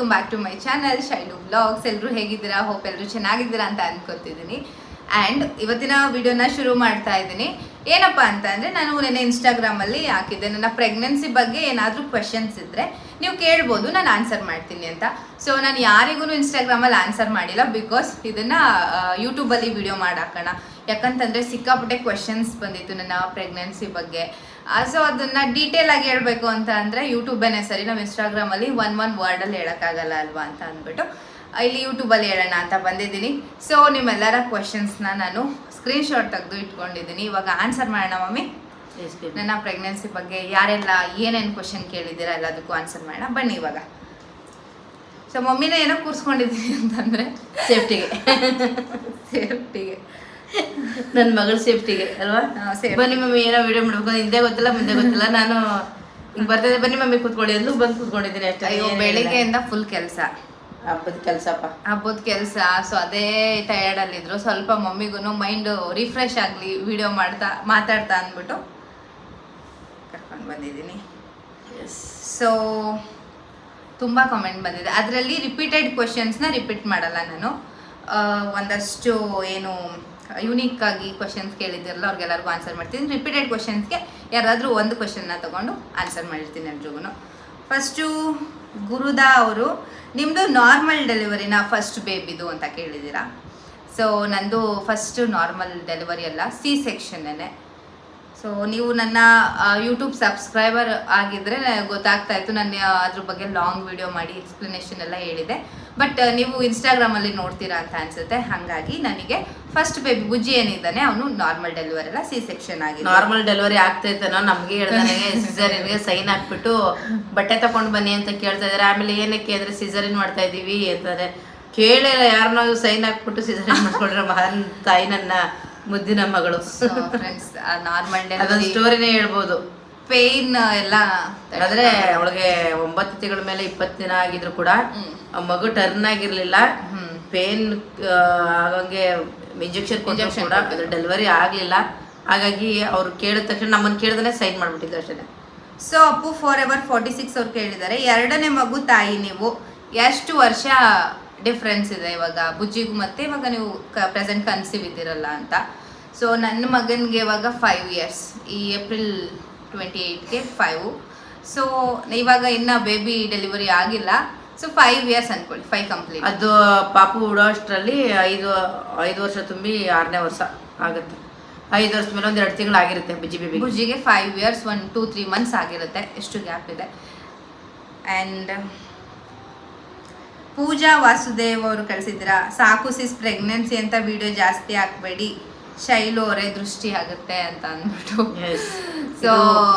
Welcome back to my channel Shailu blogs ಎಲ್ಲರೂ ಹೇಗಿದ್ದೀರಾ? Hope ಎಲ್ಲರೂ ಚೆನ್ನಾಗಿದ್ದೀರಾ ಅಂತ ಅಂದ್ಕೊತಿದ್ದೀನಿ ಆ್ಯಂಡ್ ಇವತ್ತಿನ ವಿಡಿಯೋನ ಶುರು ಮಾಡ್ತಾ ಇದ್ದೀನಿ. ಏನಪ್ಪ ಅಂತ ಅಂದರೆ, ನಾನು ನೆನ್ನೆ ಇನ್ಸ್ಟಾಗ್ರಾಮಲ್ಲಿ ಹಾಕಿದ್ದೆ. ನನ್ನ ಪ್ರೆಗ್ನೆನ್ಸಿ ಬಗ್ಗೆ ಏನಾದರೂ ಕ್ವೆಶನ್ಸ್ ಇದ್ದರೆ ನೀವು ಕೇಳ್ಬೋದು, ನಾನು ಆನ್ಸರ್ ಮಾಡ್ತೀನಿ ಅಂತ. ಸೊ ನಾನು ಯಾರಿಗೂ ಇನ್ಸ್ಟಾಗ್ರಾಮಲ್ಲಿ ಆನ್ಸರ್ ಮಾಡಿಲ್ಲ ಬಿಕಾಸ್ ಇದನ್ನು ಯೂಟ್ಯೂಬಲ್ಲಿ ವಿಡಿಯೋ ಮಾಡಾಕೋಣ. ಯಾಕಂತಂದರೆ ಸಿಕ್ಕಾಪಟ್ಟೆ ಕ್ವೆಶನ್ಸ್ ಬಂದಿತ್ತು ನನ್ನ ಪ್ರೆಗ್ನೆನ್ಸಿ ಬಗ್ಗೆ. ಸೊ ಅದನ್ನು ಡೀಟೇಲ್ ಆಗಿ ಹೇಳಬೇಕು ಅಂತ ಅಂದರೆ ಯೂಟ್ಯೂಬೇನೆ ಸರಿ ನಾವು ಇನ್ಸ್ಟಾಗ್ರಾಮಲ್ಲಿ ಒನ್ ಒನ್ ವರ್ಡಲ್ಲಿ ಹೇಳೋಕ್ಕಾಗಲ್ಲ ಅಲ್ವಾ ಅಂತ ಅಂದ್ಬಿಟ್ಟು ಇಲ್ಲಿ ಯೂಟ್ಯೂಬಲ್ಲಿ ಹೇಳೋಣ ಅಂತ ಬಂದಿದ್ದೀನಿ. ಸೊ ನಿಮ್ಮೆಲ್ಲರ ಕ್ವಶನ್ಸ್ನ ನಾನು ಸ್ಕ್ರೀನ್ಶಾಟ್ ತೆಗೆದು ಇಟ್ಕೊಂಡಿದ್ದೀನಿ. ಇವಾಗ ಆನ್ಸರ್ ಮಾಡೋಣ ಮಮ್ಮಿ. ನನ್ನ ಪ್ರೆಗ್ನೆನ್ಸಿ ಬಗ್ಗೆ ಯಾರೆಲ್ಲ ಏನೇನು ಕ್ವಶನ್ ಕೇಳಿದ್ದೀರಾ ಎಲ್ಲದಕ್ಕೂ ಆನ್ಸರ್ ಮಾಡೋಣ. ಬನ್ನಿ ಇವಾಗ. ಸೊ ಮಮ್ಮಿನ ಏನೋ ಕೂರಿಸ್ಕೊಂಡಿದ್ದೀನಿ ಅಂತಂದರೆ ಸೇಫ್ಟಿಗೆ ಸೇಫ್ಟಿಗೆ ನನ್ನ ಮಗಳ ಸೇಫ್ಟಿಗೆ ಅಲ್ವಾ? ಬನ್ನಿ ಮಮ್ಮಿ ಏನೋ ವಿಡಿಯೋ ಮಾಡ್ಬೇಕು ಹಿಂದೆ ಗೊತ್ತಿಲ್ಲ ಮುಂದೆ ಗೊತ್ತಿಲ್ಲ. ನಾನು ಬರ್ತದೆ ಬನ್ನಿ ಮಮ್ಮಿ ಕೂತ್ಕೊಳ್ಳಿ ಅಂದ್ಲು ಬಂದು ಕೂತ್ಕೊಂಡಿದ್ದೀನಿ ಅಷ್ಟೇ ಅಯ್ಯೋ. ಬೆಳಿಗ್ಗೆಯಿಂದ ಫುಲ್ ಕೆಲಸ. ಹಬ್ಬದ ಕೆಲಸಪ್ಪ. ಹಬ್ಬದ ಕೆಲಸ ಸೊ ಅದೇ ಟಯರ್ಡಲ್ಲಿದ್ರು ಸ್ವಲ್ಪ ಮಮ್ಮಿಗೂ ಮೈಂಡ್ ರಿಫ್ರೆಶ್ ಆಗಲಿ ವಿಡಿಯೋ ಮಾಡ್ತಾ ಮಾತಾಡ್ತಾ ಅಂದ್ಬಿಟ್ಟು ಕರ್ಕೊಂಡು ಬಂದಿದ್ದೀನಿ. ಸೊ ತುಂಬ ಕಮೆಂಟ್ ಬಂದಿದೆ. ಅದರಲ್ಲಿ ರಿಪೀಟೆಡ್ ಕ್ವಶನ್ಸ್ನ ರಿಪೀಟ್ ಮಾಡಲ್ಲ ನಾನು. ಒಂದಷ್ಟು ಏನು ಯುನೀಕ್ ಆಗಿ ಕ್ವಶನ್ಸ್ ಕೇಳಿದಿರಲ್ಲ, ಅವ್ರಿಗೆಲ್ಲರಿಗೂ ಆನ್ಸರ್ ಮಾಡ್ತೀನಿ. ರಿಪೀಟೆಡ್ ಕ್ವಶನ್ಸ್ಗೆ ಯಾರಾದರೂ ಒಂದು ಕ್ವಶನ್ನ ತಗೊಂಡು ಆನ್ಸರ್ ಮಾಡಿರ್ತೀನಿ ಎಲ್ರಿಗೂ ಫಸ್ಟು ಗುರುದಾ ಅವರು ನಿಮ್ಮದು ನಾರ್ಮಲ್ ಡೆಲಿವರಿನ ಫಸ್ಟ್ ಬೇಬಿದು ಅಂತ ಕೇಳಿದ್ದೀರಾ? ಸೊ ನಂದು ಫಸ್ಟು ನಾರ್ಮಲ್ ಡೆಲಿವರಿ ಅಲ್ಲ ಸಿ ಸೆಕ್ಷನ್ನೇ ಸೊ ನೀವು ನನ್ನ ಯೂಟ್ಯೂಬ್ ಸಬ್ಸ್ಕ್ರೈಬರ್ ಆಗಿದ್ರೆ ಗೊತ್ತಾಗ್ತಾ ಇತ್ತು. ನಾನು ಅದ್ರ ಬಗ್ಗೆ ಲಾಂಗ್ ವಿಡಿಯೋ ಮಾಡಿ ಎಕ್ಸ್ಪ್ಲನೇಷನ್ ಎಲ್ಲ ಹೇಳಿದೆ. ಬಟ್ ನೀವು ಇನ್ಸ್ಟಾಗ್ರಾಮಲ್ಲಿ ನೋಡ್ತೀರಾ ಅಂತ ಅನ್ಸುತ್ತೆ. ಹಾಗಾಗಿ ನನಗೆ ಫಸ್ಟ್ ಬೇಬಿ ಬುಜ್ಜಿ ಏನಿದ್ದಾನೆ, ಅವನು ನಾರ್ಮಲ್ ಡೆಲಿವರಿ ಎಲ್ಲ ಸಿ ಸೆಕ್ಷನ್ ಆಗಿ ನಾರ್ಮಲ್ ಡೆಲಿವರಿ ಆಗ್ತೈತೇನೋ ನಮ್ಗೆ ಹೇಳ್ದಾನೆ ಸಿಸರಿನ್ಗೆ ಸೈನ್ ಹಾಕ್ಬಿಟ್ಟು ಬಟ್ಟೆ ತಗೊಂಡು ಬನ್ನಿ ಅಂತ ಕೇಳ್ತಾ ಇದಾರೆ. ಆಮೇಲೆ ಏನಕ್ಕೆ ಅಂದ್ರೆ ಸಿಸರಿನ್ ಮಾಡ್ತಾ ಇದೀವಿ ಅಂತಾರೆ ಕೇಳಿಲ್ಲ ಯಾರನ್ನ ಸೈನ್ ಹಾಕ್ಬಿಟ್ಟು ಸಿಸರಿನ್ ಮಾಡ್ಕೊಂಡ್ರೆ ಮಹಾನ್ ತಾಯಿ ನನ್ನ. ಮುದ್ದಿನ ಮಗಳು. ಫ್ರೆಂಡ್ಸ್ ನಾರ್ಮಲ್ ಅದೊಂದು ಡೆಲಿವರಿ ಸ್ಟೋರಿನೇ ಹೇಳ್ಬೋದು. ಪೇನ್ ಎಲ್ಲ ಆದ್ರೆ ಅವಳಿಗೆ ಒಂಬತ್ತು ತಿಂಗಳ ಮೇಲೆ ಇಪ್ಪತ್ತು ದಿನ ಆಗಿದ್ರು ಕೂಡ ಆ ಮಗು ಟರ್ನ್ ಆಗಿರ್ಲಿಲ್ಲ. ಪೇನ್ ಆಗಂಗೆ ಇಂಜೆಕ್ಷನ್ ಇಂಜೆಕ್ಷನ್ ಕೂಡ. ಡೆಲಿವರಿ ಆಗ್ಲಿಲ್ಲ. ಹಾಗಾಗಿ ಅವ್ರು ಕೇಳಿದ ತಕ್ಷಣ ನಮ್ಮನ್ನ ಕೇಳಿದ್ರೆ ಸೈನ್ ಮಾಡ್ಬಿಟ್ಟಿದ್ರು ಅಷ್ಟೇ. So Appu for ever forty six ಅವ್ರು ಕೇಳಿದ್ದಾರೆ. ಎರಡನೇ ಮಗು ತಾಯಿ ನೀವು. ಎಷ್ಟು ವರ್ಷ ಡಿಫ್ರೆನ್ಸ್ ಇದೆ ಇವಾಗ? ಬುಜ್ಜಿಗೂ ಮತ್ತೆ ಇವಾಗ ನೀವು ಪ್ರೆಸೆಂಟ್ ಕನ್ಸಿವ್ ಇದ್ದೀರಲ್ಲ ಅಂತ. ಸೊ ನನ್ನ ಮಗನಿಗೆ ಇವಾಗ ಫೈವ್ ಇಯರ್ಸ್ ಈ ಏಪ್ರಿಲ್ ಟ್ವೆಂಟಿ ಏಯ್ಟ್ಗೆ ಫೈವ್ ಸೊ ಇವಾಗ ಇನ್ನು ಬೇಬಿ ಡೆಲಿವರಿ ಆಗಿಲ್ಲ. ಸೊ ಫೈವ್ ಇಯರ್ಸ್ ಅನ್ಕೊಳ್ಳಿ ಫೈವ್ ಕಂಪ್ಲೀಟ್ ಅದು ಪಾಪು ಉಡೋ ಅಷ್ಟರಲ್ಲಿ ಐದು ಐದು ವರ್ಷ ತುಂಬಿ ಆರನೇ ವರ್ಷ ಆಗುತ್ತೆ. ಐದು ವರ್ಷದ ಮೇಲೆ ಒಂದು ಎರಡು ತಿಂಗಳು ಆಗಿರುತ್ತೆ Bujji baby ಬುಜ್ಜಿಗೆ five years one two three months ಆಗಿರುತ್ತೆ. ಎಷ್ಟು ಗ್ಯಾಪ್ ಇದೆ. ಆ್ಯಂಡ್ ಪೂಜಾ ವಾಸುದೇವ್ ಅವರು ಕಳಿಸಿದ್ರ ಸಾಕು ಸಿಸ್ ಪ್ರೆಗ್ನೆನ್ಸಿ ಅಂತ ವಿಡಿಯೋ ಜಾಸ್ತಿ ಹಾಕ್ಬೇಡಿ. ಶೈಲು ಅವರೇ ದೃಷ್ಟಿ ಆಗುತ್ತೆ ಅಂತ ಅಂದ್ಬಿಟ್ಟು. ಸೊ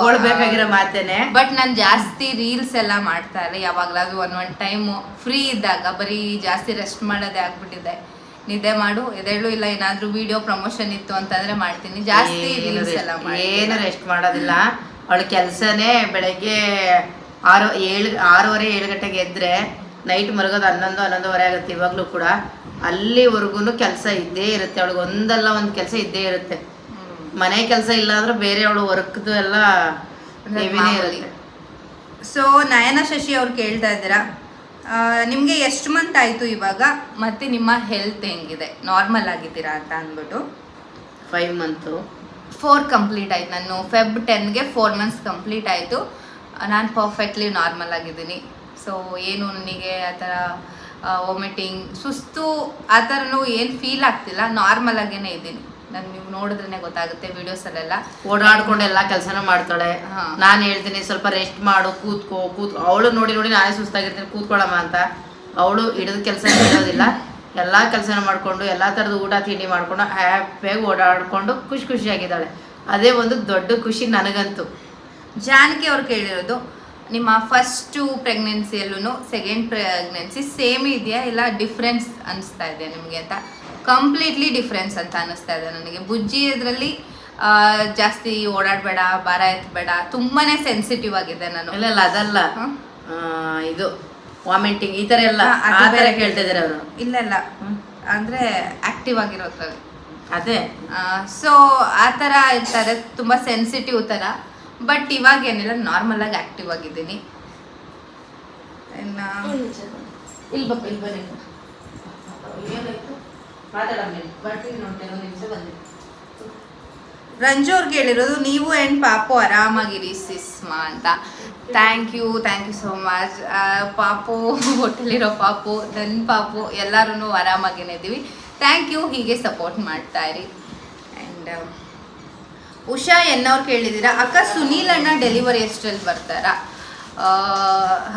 ಕೊಡ್ಬೇಕಾಗಿರೋ ಮಾತೇನೆ. ಬಟ್ ನಾನು ಜಾಸ್ತಿ ರೀಲ್ಸ್ ಎಲ್ಲ ಮಾಡ್ತಾ ಇಲ್ಲ ಯಾವಾಗಲಾದ್ರೂ ಒನ್ ಒನ್ ಟೈಮ್ ಫ್ರೀ ಇದ್ದಾಗ ಬರೀ ಜಾಸ್ತಿ ರೆಸ್ಟ್ ಮಾಡೋದೇ ಆಗ್ಬಿಟ್ಟಿದೆ. ನಿದ್ದೆ ಮಾಡು ಎದೇಳು ಇಲ್ಲ ಏನಾದ್ರೂ ವಿಡಿಯೋ ಪ್ರಮೋಷನ್ ಇತ್ತು ಅಂತಂದ್ರೆ ಮಾಡ್ತೀನಿ. ಜಾಸ್ತಿ ರೀಲ್ಸ್ ಎಲ್ಲ ಏನು ರೆಸ್ಟ್ ಮಾಡೋದಿಲ್ಲ. ಅವಳ ಕೆಲಸನೇ ಬೆಳಗ್ಗೆ ಆರು ಏಳು ಆರೂವರೆ ಏಳು ಗಂಟೆಗೆ ಎದ್ರೆ ನೈಟ್ ಮರಗೋದು ಹನ್ನೊಂದು ಹನ್ನೊಂದುವರೆ ಆಗುತ್ತೆ ಇವಾಗಲೂ ಕೂಡ. ಅಲ್ಲಿವರೆಗೂ ಕೆಲಸ ಇದ್ದೇ ಇರುತ್ತೆ. ಅವಳಿಗೆ ಒಂದಲ್ಲ ಒಂದು ಕೆಲಸ ಇದ್ದೇ ಇರುತ್ತೆ. ಮನೆ ಕೆಲಸ ಇಲ್ಲ ಅಂದ್ರೆ ಬೇರೆ ಅವಳು ವರ್ಕ್ದು ಎಲ್ಲ ಇರುತ್ತೆ. ಸೊ ನಯನ ಶಶಿ ಅವ್ರು ಕೇಳ್ತಾ ಇದ್ದೀರಾ? ನಿಮ್ಗೆ ಎಷ್ಟು ಮಂತ್ ಆಯಿತು ಇವಾಗ? ಮತ್ತೆ ನಿಮ್ಮ ಹೆಲ್ತ್ ಹೆಂಗಿದೆ? ನಾರ್ಮಲ್ ಆಗಿದ್ದೀರಾ ಅಂತ ಅಂದ್ಬಿಟ್ಟು. ಫೈವ್ ಮಂತು ಫೋರ್ ಕಂಪ್ಲೀಟ್ ಆಯ್ತು. ನಾನು ಫೆಬ್ ಟೆನ್ಗೆ ಫೋರ್ ಮಂತ್ಸ್ ಕಂಪ್ಲೀಟ್ ಆಯಿತು. ನಾನು ಪರ್ಫೆಕ್ಟ್ಲಿ ನಾರ್ಮಲ್ ಆಗಿದ್ದೀನಿ. ಸೊ ಏನು ನನಗೆ ಆ ಥರ ವಾಮಿಟಿಂಗ್ ಸುಸ್ತು ಆ ಥರನೂ ಏನು ಫೀಲ್ ಆಗ್ತಿಲ್ಲ. ನಾರ್ಮಲ್ ಆಗೇನೆ ಇದ್ದೀನಿ. ನಾನು ನೀವು ನೋಡಿದ್ರೇ ಗೊತ್ತಾಗುತ್ತೆ ವಿಡಿಯೋಸಲ್ಲೆಲ್ಲ ಓಡಾಡ್ಕೊಂಡು ಎಲ್ಲ ಕೆಲಸನೂ ಮಾಡ್ತಾಳೆ. ನಾನು ಹೇಳ್ತೀನಿ ಸ್ವಲ್ಪ ರೆಸ್ಟ್ ಮಾಡು ಕೂತ್ಕೋ ಕೂತ್ ಅವಳು ನೋಡಿ ನೋಡಿ ನಾನೇ ಸುಸ್ತಾಗಿರ್ತೀನಿ ಕೂತ್ಕೊಳ್ಳಮ್ಮ ಅಂತ. ಅವಳು ಹಿಡಿದ ಕೆಲಸ ಇರೋದಿಲ್ಲ. ಎಲ್ಲ ಕೆಲಸನ ಮಾಡಿಕೊಂಡು ಎಲ್ಲ ಥರದ ಊಟ ತಿಂಡಿ ಮಾಡಿಕೊಂಡು ಹ್ಯಾಪಿಯಾಗಿ ಓಡಾಡಿಕೊಂಡು ಖುಷಿ ಖುಷಿಯಾಗಿದ್ದಾಳೆ. ಅದೇ ಒಂದು ದೊಡ್ಡ ಖುಷಿ ನನಗಂತೂ. ಜಾನಕಿ ಅವ್ರು ಕೇಳಿರೋದು ನಿಮ್ಮ ಫಸ್ಟು ಪ್ರೆಗ್ನೆನ್ಸಿಯಲ್ಲೂ ಸೆಕೆಂಡ್ ಪ್ರೆಗ್ನೆನ್ಸಿ ಸೇಮ್ ಇದೆಯಾ? ಇಲ್ಲ ಡಿಫ್ರೆನ್ಸ್ ಅನಿಸ್ತಾ ಇದೆ ನಿಮಗೆ ಅಂತ? ಕಂಪ್ಲೀಟ್ಲಿ ಡಿಫ್ರೆನ್ಸ್ ಅಂತ ಅನಿಸ್ತಾ ಇದೆ ನನಗೆ. ಬುಜ್ಜಿ ಇದರಲ್ಲಿ ಜಾಸ್ತಿ ಓಡಾಡಬೇಡ ಭಾರ ಎತ್ತಬೇಡ ತುಂಬಾ ಸೆನ್ಸಿಟಿವ್ ಆಗಿದೆ ನಾನು. ಇಲ್ಲ ಇಲ್ಲ ಅದಲ್ಲ. ಇದು ವಾಮಿಟಿಂಗ್ ಈ ಥರ ಎಲ್ಲ ಆ ಥರ. ಕೇಳ್ತಾ ಇದ್ದಾರೆ ಅವರು? ಇಲ್ಲ ಇಲ್ಲ. ಅಂದರೆ ಆ್ಯಕ್ಟಿವ್ ಆಗಿರೋದ್ರಲ್ಲಿ. ಅದೇ. ಸೊ ಆ ಥರ ಇರ್ತಾರೆ. ತುಂಬ ಸೆನ್ಸಿಟಿವ್ ಥರ. ಬಟ್ ಇವಾಗ ಏನಿಲ್ಲ ನಾರ್ಮಲ್ ಆಗಿ ಆಕ್ಟಿವ್ ಆಗಿದ್ದೀನಿ. ಇಲ್ಲಿ ಬಪ್ಪ ಇಲ್ಲಿ ಬನ್ನಿ ರಂಜು ಅವ್ರಿಗೆ ಹೇಳಿರೋದು ನೀವು ಆ್ಯಂಡ್ ಪಾಪು ಆರಾಮಾಗಿರಿ ಸಿಸ್ಮಾ ಅಂತ. Thank you thank you so much ಪಾಪು ಹೋಟೆಲಿರೋ ಪಾಪು ನನ್ನ ಪಾಪು ಎಲ್ಲರೂ ಆರಾಮಾಗೇನೆ ಇದ್ದೀವಿ ಥ್ಯಾಂಕ್ ಯು ಹೀಗೆ ಸಪೋರ್ಟ್ ಮಾಡ್ತಾ ಇರಿ. ಆ್ಯಂಡ್ ಉಷಾ ಎನ್ನವ್ರು ಕೇಳಿದ್ದೀರಾ? ಅಕ್ಕ ಸುನೀಲ್ ಅಣ್ಣ ಡೆಲಿವರಿ ಎಷ್ಟರಲ್ಲಿ ಬರ್ತಾರಾ?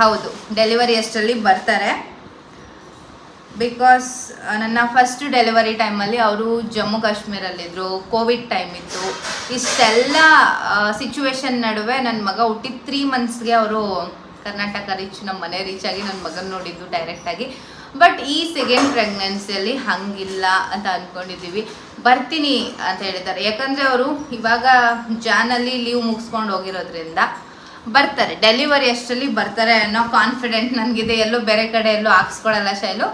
ಹೌದು ಡೆಲಿವರಿ ಎಷ್ಟರಲ್ಲಿ ಬರ್ತಾರೆ. ಬಿಕಾಸ್ ನನ್ನ ಫಸ್ಟ್ ಡೆಲಿವರಿ ಟೈಮಲ್ಲಿ ಅವರು ಜಮ್ಮು ಕಾಶ್ಮೀರಲ್ಲಿದ್ದರು ಕೋವಿಡ್ ಟೈಮ್ ಇತ್ತು. ಇಷ್ಟೆಲ್ಲ ಸಿಚುವೇಶನ್ ನಡುವೆ ನನ್ನ ಮಗ ಹುಟ್ಟಿದ ತ್ರೀ ಮಂತ್ಸ್ಗೆ ಅವರು ಕರ್ನಾಟಕ ರೀಚ್ ನಮ್ಮ ಮನೆ ರೀಚ್ ಆಗಿ ನನ್ನ ಮಗನ ನೋಡಿದ್ದು ಡೈರೆಕ್ಟಾಗಿ ಬಟ್ ಈ ಸೆಕೆಂಡ್ ಪ್ರೆಗ್ನೆನ್ಸಿಯಲ್ಲಿ ಹಂಗಿಲ್ಲ ಅಂತ ಅಂದ್ಕೊಂಡಿದ್ದೀವಿ ಬರ್ತೀನಿ ಅಂತ ಹೇಳಿದ್ದಾರೆ. ಯಾಕಂದರೆ ಅವರು ಇವಾಗ ಜಾನಲ್ಲಿ ಲೀವ್ ಮುಗಿಸ್ಕೊಂಡು ಹೋಗಿರೋದ್ರಿಂದ ಬರ್ತಾರೆ. ಡೆಲಿವರಿ ಅಷ್ಟರಲ್ಲಿ ಬರ್ತಾರೆ ಅನ್ನೋ ಕಾನ್ಫಿಡೆಂಟ್ ನನಗಿದೆ. ಎಲ್ಲೂ ಬೇರೆ ಕಡೆ ಎಲ್ಲೂ ಹಾಕ್ಸ್ಕೊಳ್ಳಲ್ಲ ಶೈಲು.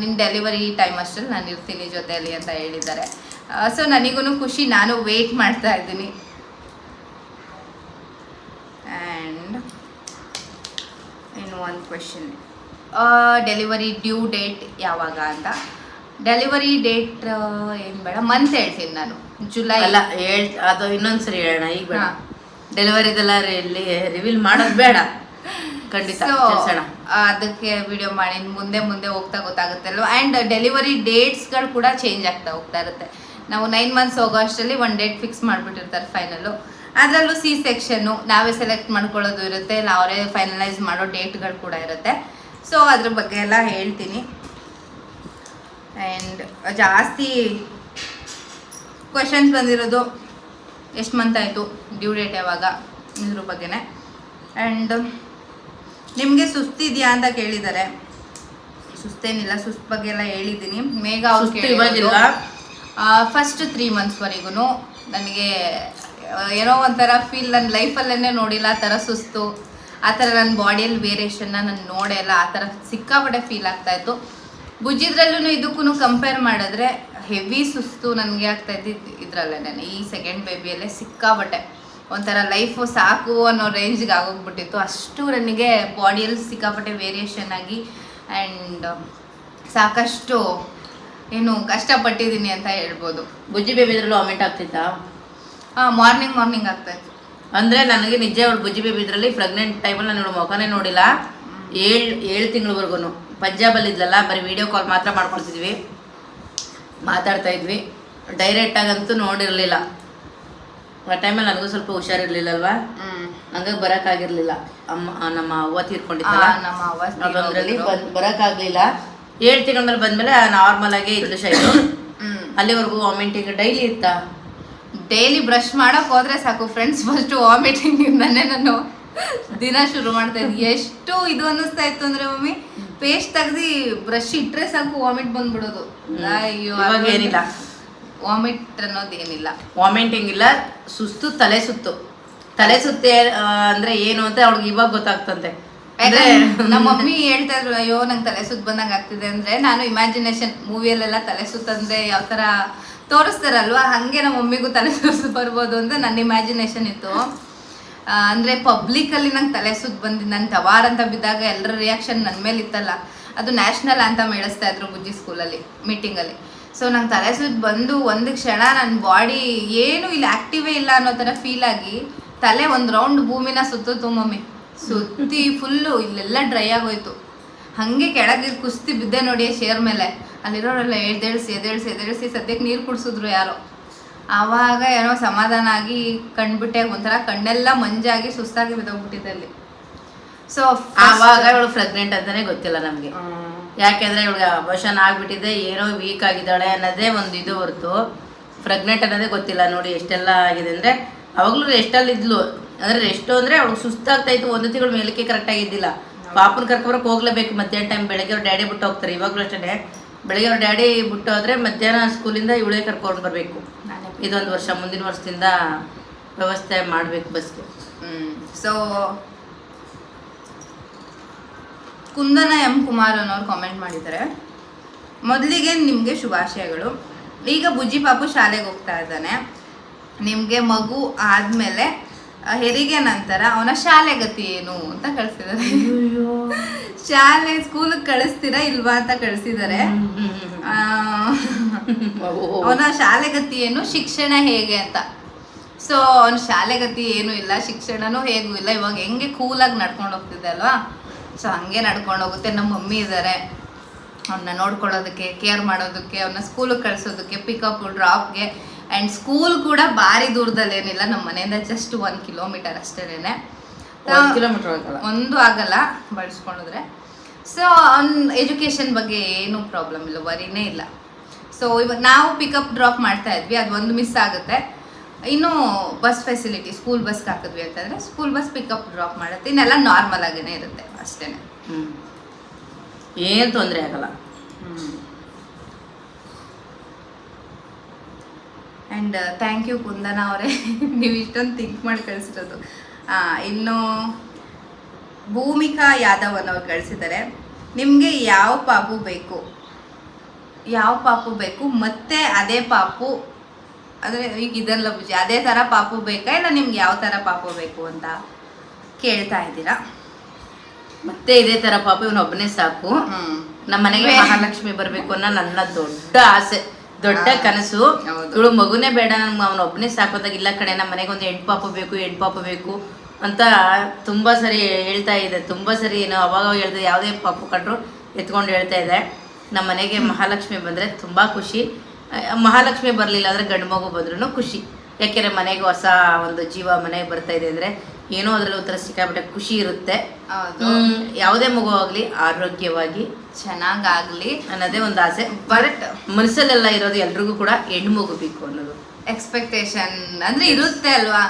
ನಿನ್ನ ಡೆಲಿವರಿ ಟೈಮ್ ಅಷ್ಟರಲ್ಲಿ ನಾನು ಇರ್ತೀನಿ ಜೊತೆಯಲ್ಲಿ ಅಂತ ಹೇಳಿದ್ದಾರೆ. ಸೊ ನನಗೂ ಖುಷಿ. ನಾನು ವೆಯ್ಟ್ ಮಾಡ್ತಾ ಇದ್ದೀನಿ. ಆ್ಯಂಡ್ ಇನ್ನು ಒಂದು ಕ್ವೆಶನ್ ಡೆಲಿವರಿ ಡ್ಯೂ ಡೇಟ್ ಯಾವಾಗ ಅಂತ. ಡೆಲಿವರಿ ಡೇಟ್ ಏನು ಬೇಡ ಮಂತ್ ಹೇಳ್ತೀನಿ ನಾನು ಜುಲೈ ಅಲ್ಲ ಹೇಳ್ ಅದು ಇನ್ನೊಂದ್ಸರಿ ಹೇಳೋಣ ಈಗ ಬೇಡ. ಡೆಲಿವರಿದೆಲ್ಲ ಇಲ್ಲಿ ರಿವೀಲ್ ಮಾಡೋದು ಬೇಡ. ಖಂಡಿತ ಅದಕ್ಕೆ ವಿಡಿಯೋ ಮಾಡಿ ಮುಂದೆ ಮುಂದೆ ಹೋಗ್ತಾ ಗೊತ್ತಾಗುತ್ತೆ ಅಲ್ವಾ ಆ್ಯಂಡ್ ಡೆಲಿವರಿ ಡೇಟ್ಸ್ಗಳು ಕೂಡ ಚೇಂಜ್ ಆಗ್ತಾ ಹೋಗ್ತಾ ಇರುತ್ತೆ. ನಾವು ನೈನ್ ಮಂತ್ಸ್ ಹೋಗೋ ಅಷ್ಟರಲ್ಲಿ ಒಂದು ಡೇಟ್ ಫಿಕ್ಸ್ ಮಾಡಿಬಿಟ್ಟಿರ್ತಾರೆ ಫೈನಲ್ಲು ಅದರಲ್ಲೂ ಸಿ ಸೆಕ್ಷನ್ನು ನಾವೇ ಸೆಲೆಕ್ಟ್ ಮಾಡ್ಕೊಳ್ಳೋದು ಇರುತ್ತೆ ಇಲ್ಲ ಅವರೇ ಫೈನಲೈಸ್ ಮಾಡೋ ಡೇಟ್ಗಳು ಕೂಡ ಇರುತ್ತೆ. ಸೊ ಅದ್ರ ಬಗ್ಗೆ ಎಲ್ಲ ಹೇಳ್ತೀನಿ. ಆ್ಯಂಡ್ ಜಾಸ್ತಿ ಕ್ವಶನ್ಸ್ ಬಂದಿರೋದು ಎಷ್ಟು ಮಂತ್ ಆಯಿತು ಡ್ಯೂ ಡೇಟ್ ಯಾವಾಗ ಇದ್ರ ಬಗ್ಗೆನೇ. ಆ್ಯಂಡ್ ನಿಮಗೆ ಸುಸ್ತಿದೆಯಾ ಅಂತ ಕೇಳಿದ್ದಾರೆ ಸುಸ್ತೇನಿಲ್ಲ ಸುಸ್ತ್ ಬಗ್ಗೆ ಎಲ್ಲ ಹೇಳಿದ್ದೀನಿ. ಮೇಘ ಅವ್ರು. ಫಸ್ಟ್ ತ್ರೀ ಮಂತ್ಸ್ವರೆಗೂ ನನಗೆ ಏನೋ ಒಂಥರ ಫೀಲ್ ನನ್ನ ಲೈಫಲ್ಲೇ ನೋಡಿಲ್ಲ ಆ ಥರ ಸುಸ್ತು. ಆ ಥರ ನನ್ನ ಬಾಡಿಯಲ್ಲಿ ವೇರಿಯೇಷನ್ನ ನಾನು ನೋಡೇ ಇಲ್ಲ ಆ ಥರ ಸಿಕ್ಕಾಪಟ್ಟೆ ಫೀಲ್ ಆಗ್ತಾಯಿತ್ತು ಬುಜ್ಜಿದ್ರಲ್ಲೂ ಇದಕ್ಕೂ ಕಂಪೇರ್ ಮಾಡಿದ್ರೆ ಹೆವಿ ಸುಸ್ತು ನನಗೆ ಆಗ್ತಾ ಇದ್ದಿದ್ದು ಇದರಲ್ಲೇ ಈ ಸೆಕೆಂಡ್ ಬೇಬಿಯಲ್ಲೇ ಸಿಕ್ಕಾಪಟ್ಟೆ. ಒಂಥರ ಲೈಫು ಸಾಕು ಅನ್ನೋ ರೇಂಜ್ಗೆ ಆಗೋಗ್ಬಿಟ್ಟಿತ್ತು. ಅಷ್ಟು ನನಗೆ ಬಾಡಿಯಲ್ಲಿ ಸಿಕ್ಕಾಪಟ್ಟೆ ವೇರಿಯೇಷನ್ ಆಗಿ ಆ್ಯಂಡ್ ಸಾಕಷ್ಟು ಏನು ಕಷ್ಟಪಟ್ಟಿದ್ದೀನಿ ಅಂತ ಹೇಳ್ಬೋದು. ಬುಜ್ಜಿ ಬೇಬಿದ್ರಲ್ಲೂ ವಾಮಿಟ್ ಆಗ್ತಿತ್ತಾ? ಹಾಂ ಮಾರ್ನಿಂಗ್ ಮಾರ್ನಿಂಗ್ ಆಗ್ತಾಯಿತ್ತು ಅಂದ್ರೆ ನನಗೆ ನಿಜ ಅವಳು ಬುಜ್ಜಿ ಬೇಬಿ ಇದ್ರಲ್ಲಿ ಪ್ರೆಗ್ನೆಂಟ್ ಟೈಮಲ್ಲಿ ನಾನು ಮುಖನೇ ನೋಡಿಲ್ಲ. ಏಳು ಏಳು ತಿಂಗಳವರೆಗೂ ಪಂಜಾಬಲ್ಲಿ ಇದ್ಲಲ್ಲ ಬರೀ ವಿಡಿಯೋ ಕಾಲ್ ಮಾತ್ರ ಮಾಡ್ಕೊಳ್ತಿದ್ವಿ. ಮಾತಾಡ್ತಾ ಇದ್ವಿ. ಡೈರೆಕ್ಟಾಗಂತೂ ನೋಡಿರಲಿಲ್ಲ. ಆ ಟೈಮಲ್ಲಿ ನನಗೂ ಸ್ವಲ್ಪ ಹುಷಾರಿರ್ಲಿಲ್ಲಲ್ವಾ? ಹಂಗಾಗಿ ಬರೋಕ್ಕಾಗಿರ್ಲಿಲ್ಲ. ಅಮ್ಮ ನಮ್ಮ ಅವ್ವ ತೀರ್ಕೊಂಡಿದ್ದಲ್ಲ. ಬಂದ್ ಬರೋಕ್ಕಾಗಲಿಲ್ಲ. ಏಳು ತಿಂಗಳ ಮೇಲೆ ಬಂದಮೇಲೆ ನಾರ್ಮಲ್ ಆಗಿ ಇದ್ಲು ಶೈಲು. ಅಲ್ಲಿವರೆಗೂ ವಾಮಿಂಟಿಂಗ್ ಡೈಲಿ ಇತ್ತಾ? ಡೈಲಿ ಬ್ರಷ್ ಮಾಡಕ್ ಹೋದ್ರೆ ಸಾಕು ಫ್ರೆಂಡ್ಸ್ ಫಸ್ಟ್ ವಾಮಿಟಿಂಗ್ ಇಂದಾನೆ ನಾನು ದಿನ ಶುರು ಮಾಡ್ತಾ ಇದ್ದೆ ಎಷ್ಟು ಇದು ಅನ್ನಿಸ್ತಾ ಇತ್ತು ಅಂದ್ರೆ ಮಮ್ಮಿ ಪೇಸ್ಟ್ ತೆಗ್ದು ಬ್ರಷ್ ಇಟ್ಟರೆ ಸಾಕು ವಾಮಿಟ್ ಬಂದ್ಬಿಡೋದು. ಅಯ್ಯೋ ಏನಿಲ್ಲ. ವಾಮಿಟ್ ಅನ್ನೋದು ಏನಿಲ್ಲ. ವಾಮಿಟಿಂಗ್ ಇಲ್ಲ ಸುಸ್ತು ತಲೆ ಸುತ್ತು. ತಲೆ ಸುತ್ತೆ ಅಂದ್ರೆ ಏನು ಅಂತ ಅವ್ಳಿಗೆ ಇವಾಗ ಗೊತ್ತಾಗ್ತಂತೆ. ಅಂದ್ರೆ ನಮ್ಮ ಮಮ್ಮಿ ಹೇಳ್ತಾ ಇದ್ರು ಅಯ್ಯೋ ನಂಗೆ ತಲೆ ಸುತ್ತ ಬಂದಂಗೆ ಆಗ್ತಿದೆ. ಅಂದ್ರೆ ನಾನು ಇಮ್ಯಾಜಿನೇಷನ್ ಮೂವಿಯಲ್ಲೆಲ್ಲ ತಲೆ ಸುತ್ತಂದ್ರೆ ಯಾವ ಥರ ತೋರಿಸ್ತಾರಲ್ವಾ? ಹಾಗೆ ನಮ್ಮ ಮಮ್ಮಿಗೂ ತಲೆ ಸುತ್ತು ಬರ್ಬೋದು ಅಂತ ನನ್ನ ಇಮ್ಯಾಜಿನೇಷನ್ ಇತ್ತು. ಅಂದರೆ ಪಬ್ಲಿಕಲ್ಲಿ ನಂಗೆ ತಲೆ ಸುತ್ತು ಬಂದಿದ್ದು ನಾನು ತವಾರ್ ಅಂತ ಬಿದ್ದಾಗ ಎಲ್ಲರ ರಿಯಾಕ್ಷನ್ ನನ್ನ ಮೇಲೆ ಇತ್ತಲ್ಲ, ಅದು ನ್ಯಾಷನಲ್ ಅಂತ ಮೇಳಿಸ್ತಾ ಇದ್ರು ಬುಜ್ಜಿ ಸ್ಕೂಲಲ್ಲಿ ಮೀಟಿಂಗಲ್ಲಿ ಸೊ ನಂಗೆ ತಲೆ ಸುತ್ತು ಬಂದು ಒಂದು ಕ್ಷಣ ನನ್ನ ಬಾಡಿ ಏನು ಇಲ್ಲಿ ಆ್ಯಕ್ಟಿವೇ ಇಲ್ಲ ಅನ್ನೋ ಥರ ಫೀಲ್ ಆಗಿ ತಲೆ ಒಂದು ರೌಂಡ್ ಭೂಮಿನ ಸುತ್ತಿತು ಮಮ್ಮಿ. ಸುತ್ತಿ ಫುಲ್ಲು ಇಲ್ಲೆಲ್ಲ ಡ್ರೈ ಆಗೋಯ್ತು. ಹಾಗೆ ಕೆಳಗೆ ಕುಸ್ತಿ ಬಿದ್ದೆ ನೋಡಿ ಶೇರ್ ಮೇಲೆ. ಅಲ್ಲಿರೋರೆಲ್ಲ ಎದ್ದೇಳಿಸಿ ಎದ್ದೇಳಿಸಿ ಎದ್ದೇಳಿಸಿ ಸದ್ಯಕ್ಕೆ ನೀರು ಕುಡಿಸಿದ್ರು ಯಾರೋ. ಆವಾಗ ಏನೋ ಸಮಾಧಾನ ಆಗಿ ಕಣ್ಬಿಟ್ಟೆ ಒಂಥರ ಕಣ್ಣೆಲ್ಲ ಮಂಜಾಗಿ ಸುಸ್ತಾಗಿ ಬಿದ್ದೋಗ್ಬಿಟ್ಟಿದೆ ಅಲ್ಲಿ. ಸೊ ಆವಾಗ ಇವಳು ಪ್ರೆಗ್ನೆಂಟ್ ಅಂತಾನೆ ಗೊತ್ತಿಲ್ಲ ನಮಗೆ. ಯಾಕೆಂದ್ರೆ ಇವಳಿಗೆ ಅಬರ್ಷನ್ ಆಗಿಬಿಟ್ಟಿದೆ ಏನೋ ವೀಕ್ ಆಗಿದ್ದಾಳೆ ಅನ್ನೋದೇ ಒಂದು ಇದು ಹೊರತು. ಪ್ರೆಗ್ನೆಂಟ್ ಅನ್ನೋದೇ ಗೊತ್ತಿಲ್ಲ ನೋಡಿ ಎಷ್ಟೆಲ್ಲ ಆಗಿದೆ ಅಂದರೆ ಅವಾಗಲೂ ರೆಸ್ಟಲ್ಲಿ ಇದ್ಲು ಅಂದರೆ ರೆಸ್ಟು ಅಂದರೆ ಅವಳು ಸುಸ್ತಾಗ್ತಾ ಇತ್ತು ಒಂದು ತಿಂಗಳು ಮೇಲಕ್ಕೆ ಕರೆಕ್ಟಾಗಿ ಆಗಿದ್ದಿಲ್ಲ ಪಾಪನ ಕರ್ಕೊಬರಕ್ಕೆ ಹೋಗ್ಲೇಬೇಕು. ಮಧ್ಯಾಹ್ನ ಟೈಮ್ ಬೆಳಗ್ಗೆ ಅವ್ರ ಡ್ಯಾಡಿ ಬಿಟ್ಟು ಹೋಗ್ತಾರೆ. ಇವಾಗಲೂ ಅಷ್ಟೇ ಬೆಳಗ್ಗೆ ಅವ್ರ ಡ್ಯಾಡಿ ಬಿಟ್ಟು ಹೋದ್ರೆ ಮಧ್ಯಾಹ್ನ ಸ್ಕೂಲಿಂದ ಇವಳೇ ಕರ್ಕೊಂಡು ಬರಬೇಕು. ಇದೊಂದು ವರ್ಷ ಮುಂದಿನ ವರ್ಷದಿಂದ ವ್ಯವಸ್ಥೆ ಮಾಡಬೇಕು ಬಸ್ಗೆ. ಸೊ ಕುಂದನ ಎಂ ಕುಮಾರ್ ಅನ್ನೋರು ಕಾಮೆಂಟ್ ಮಾಡಿದ್ದಾರೆ. ಮೊದಲಿಗೆ ನಿಮಗೆ ಶುಭಾಶಯಗಳು. ಈಗ ಬುಜ್ಜಿ ಪಾಪು ಶಾಲೆಗೆ ಹೋಗ್ತಾ ಇದ್ದಾನೆ. ನಿಮಗೆ ಮಗು ಆದಮೇಲೆ ಹೆರಿಗೆ ನಂತರ ಅವನ ಶಾಲೆ ಗತಿ ಏನು ಅಂತ ಕಳಿಸಿದ್ದಾರೆ. ಶಾಲೆ ಸ್ಕೂಲಿಗೆ ಕಳಿಸ್ತೀರಾ ಇಲ್ವಾ ಅಂತ ಕಳಿಸಿದ್ದಾರೆ. ಅವನ ಶಾಲೆ ಗತಿ ಏನು ಶಿಕ್ಷಣ ಹೇಗೆ ಅಂತ. ಸೊ ಅವನ ಶಾಲೆಗತಿ ಏನು ಇಲ್ಲ ಶಿಕ್ಷಣನೂ ಹೇಗೂ ಇಲ್ಲ. ಇವಾಗ ಹೆಂಗೆ ಕೂಲಾಗಿ ನಡ್ಕೊಂಡು ಹೋಗ್ತಿದೆ ಅಲ್ವಾ? ಸೊ ಹಂಗೆ ನಡ್ಕೊಂಡು ಹೋಗುತ್ತೆ. ನಮ್ಮ ಮಮ್ಮಿ ಇದ್ದಾರೆ ಅವನ್ನ ನೋಡ್ಕೊಳ್ಳೋದಕ್ಕೆ ಕೇರ್ ಮಾಡೋದಕ್ಕೆ ಅವನ್ನ ಸ್ಕೂಲಿಗೆ ಕಳಿಸೋದಕ್ಕೆ ಪಿಕಪ್ ಡ್ರಾಪ್ಗೆ ಆ್ಯಂಡ್ ಸ್ಕೂಲ್ ಕೂಡ ಭಾರಿ ದೂರದಲ್ಲೇನಿಲ್ಲ ನಮ್ಮ ಮನೆಯಿಂದ ಜಸ್ಟ್ ಒನ್ ಕಿಲೋಮೀಟರ್ ಅಷ್ಟೇನೆ. ಒಂದ್ ಕಿಲೋಮೀಟರ್ ಆಗಲ್ಲ. ಒಂದು ಆಗಲ್ಲ ಬಳಸ್ಕೊಂಡಿದ್ರೆ ಸೊ ಅವ್ನ ಎಜುಕೇಷನ್ ಬಗ್ಗೆ ಏನೂ ಪ್ರಾಬ್ಲಮ್ ಇಲ್ಲ ವರಿನೇ ಇಲ್ಲ. ಸೊ ಇವಾಗ ನಾವು ಪಿಕಪ್ ಡ್ರಾಪ್ ಮಾಡ್ತಾ ಇದ್ವಿ ಅದು ಒಂದು ಮಿಸ್ ಆಗುತ್ತೆ. ಇನ್ನು ಬಸ್ ಫೆಸಿಲಿಟಿ ಸ್ಕೂಲ್ ಬಸ್ಗೆ ಹಾಕಿದ್ವಿ ಅಂತಂದರೆ ಸ್ಕೂಲ್ ಬಸ್ ಪಿಕಪ್ ಡ್ರಾಪ್ ಮಾಡುತ್ತೆ. ಇನ್ನೆಲ್ಲ ನಾರ್ಮಲ್ ಆಗೇ ಇರುತ್ತೆ ಅಷ್ಟೇ ಏನ್ ತೊಂದರೆ ಆಗಲ್ಲ. ಆ್ಯಂಡ್ ಥ್ಯಾಂಕ್ ಯು ಕುಂದನ ಅವರೇ. ನೀವು ಇಷ್ಟೊಂದು ಥಿಂಕ್ ಮಾಡಿ ಕಳಿಸಿರೋದು. ಇನ್ನು ಭೂಮಿಕಾ ಯಾದವ್ ಅನ್ನೋರು ಕಳಿಸಿದ್ದಾರೆ. ನಿಮಗೆ ಯಾವ ಪಾಪು ಬೇಕು? ಯಾವ ಪಾಪು ಬೇಕು? ಮತ್ತೆ ಅದೇ ಪಾಪು ಅಂದರೆ ಈಗ ಇದೆಲ್ಲ ಬುಜಿ. ಅದೇ ಥರ ಪಾಪು ಬೇಕಾ? ಇಲ್ಲ ನಿಮ್ಗೆ ಯಾವ ಥರ ಪಾಪು ಬೇಕು ಅಂತ ಕೇಳ್ತಾ ಇದ್ದೀರಾ? ಮತ್ತೆ ಇದೇ ಥರ ಪಾಪ ಇವನೊಬ್ಬನೇ ಸಾಕು. ನಮ್ಮ ಮನೆಗೆ ಮಹಾಲಕ್ಷ್ಮಿ ಬರಬೇಕು ಅನ್ನೋ ನನ್ನ ದೊಡ್ಡ ಆಸೆ. ದೊಡ್ಡ. ಕನಸು. ಇವಳು ಮಗುನೇ ಬೇಡ ನಮ್ಗೆ ಅವನ ಒಬ್ಬನೇ ಸಾಕೋದಾಗ ಇಲ್ಲ ಕಡೆ ನಮ್ಮ ಮನೆಗೆ ಒಂದು ಹೆಣ್ಣು ಪಾಪು ಬೇಕು ಹೆಣ್ಣು ಪಾಪು ಬೇಕು ಅಂತ ತುಂಬ ಸರಿ ಹೇಳ್ತಾ ಇದೆ. ತುಂಬ ಸರಿ ಏನೋ ಅವಾಗ ಹೇಳ್ದೆ ಯಾವುದೇ ಪಾಪು ಕಟ್ಟರು ಎತ್ಕೊಂಡು ಹೇಳ್ತಾ ಇದೆ. ನಮ್ಮ ಮನೆಗೆ ಮಹಾಲಕ್ಷ್ಮಿ ಬಂದರೆ ತುಂಬ ಖುಷಿ. ಮಹಾಲಕ್ಷ್ಮಿ ಬರಲಿಲ್ಲ ಅಂದರೆ ಗಂಡು ಮಗು ಬಂದ್ರೂ ಖುಷಿ. ಯಾಕೆಂದರೆ ಮನೆಗೆ ಹೊಸ ಒಂದು ಜೀವ ಮನೆಗೆ ಬರ್ತಾ ಇದೆ ಅಂದ್ರೆ ಏನೋ ಅದ್ರಲ್ಲಿ ಒಂಥರ ಸಿಕ್ಕಾಬಿಟ್ಟೆ ಖುಷಿ ಇರುತ್ತೆ. ಯಾವುದೇ ಮಗು ಆಗಲಿ ಆರೋಗ್ಯವಾಗಿ ಚೆನ್ನಾಗಾಗ್ಲಿ. ಅನ್ನೋದೇ ಒಂದು ಆಸೆ. ಬಟ್ ಮನಸ್ಸಲ್ಲೆಲ್ಲ ಇರೋದು ಎಲ್ರಿಗೂ ಕೂಡ ಹೆಣ್ಣು ಮಗು ಬೇಕು ಅನ್ನೋದು. ಎಕ್ಸ್ಪೆಕ್ಟೇಷನ್ ಅಂದ್ರೆ ಇರುತ್ತೆ ಅಲ್ವಾ?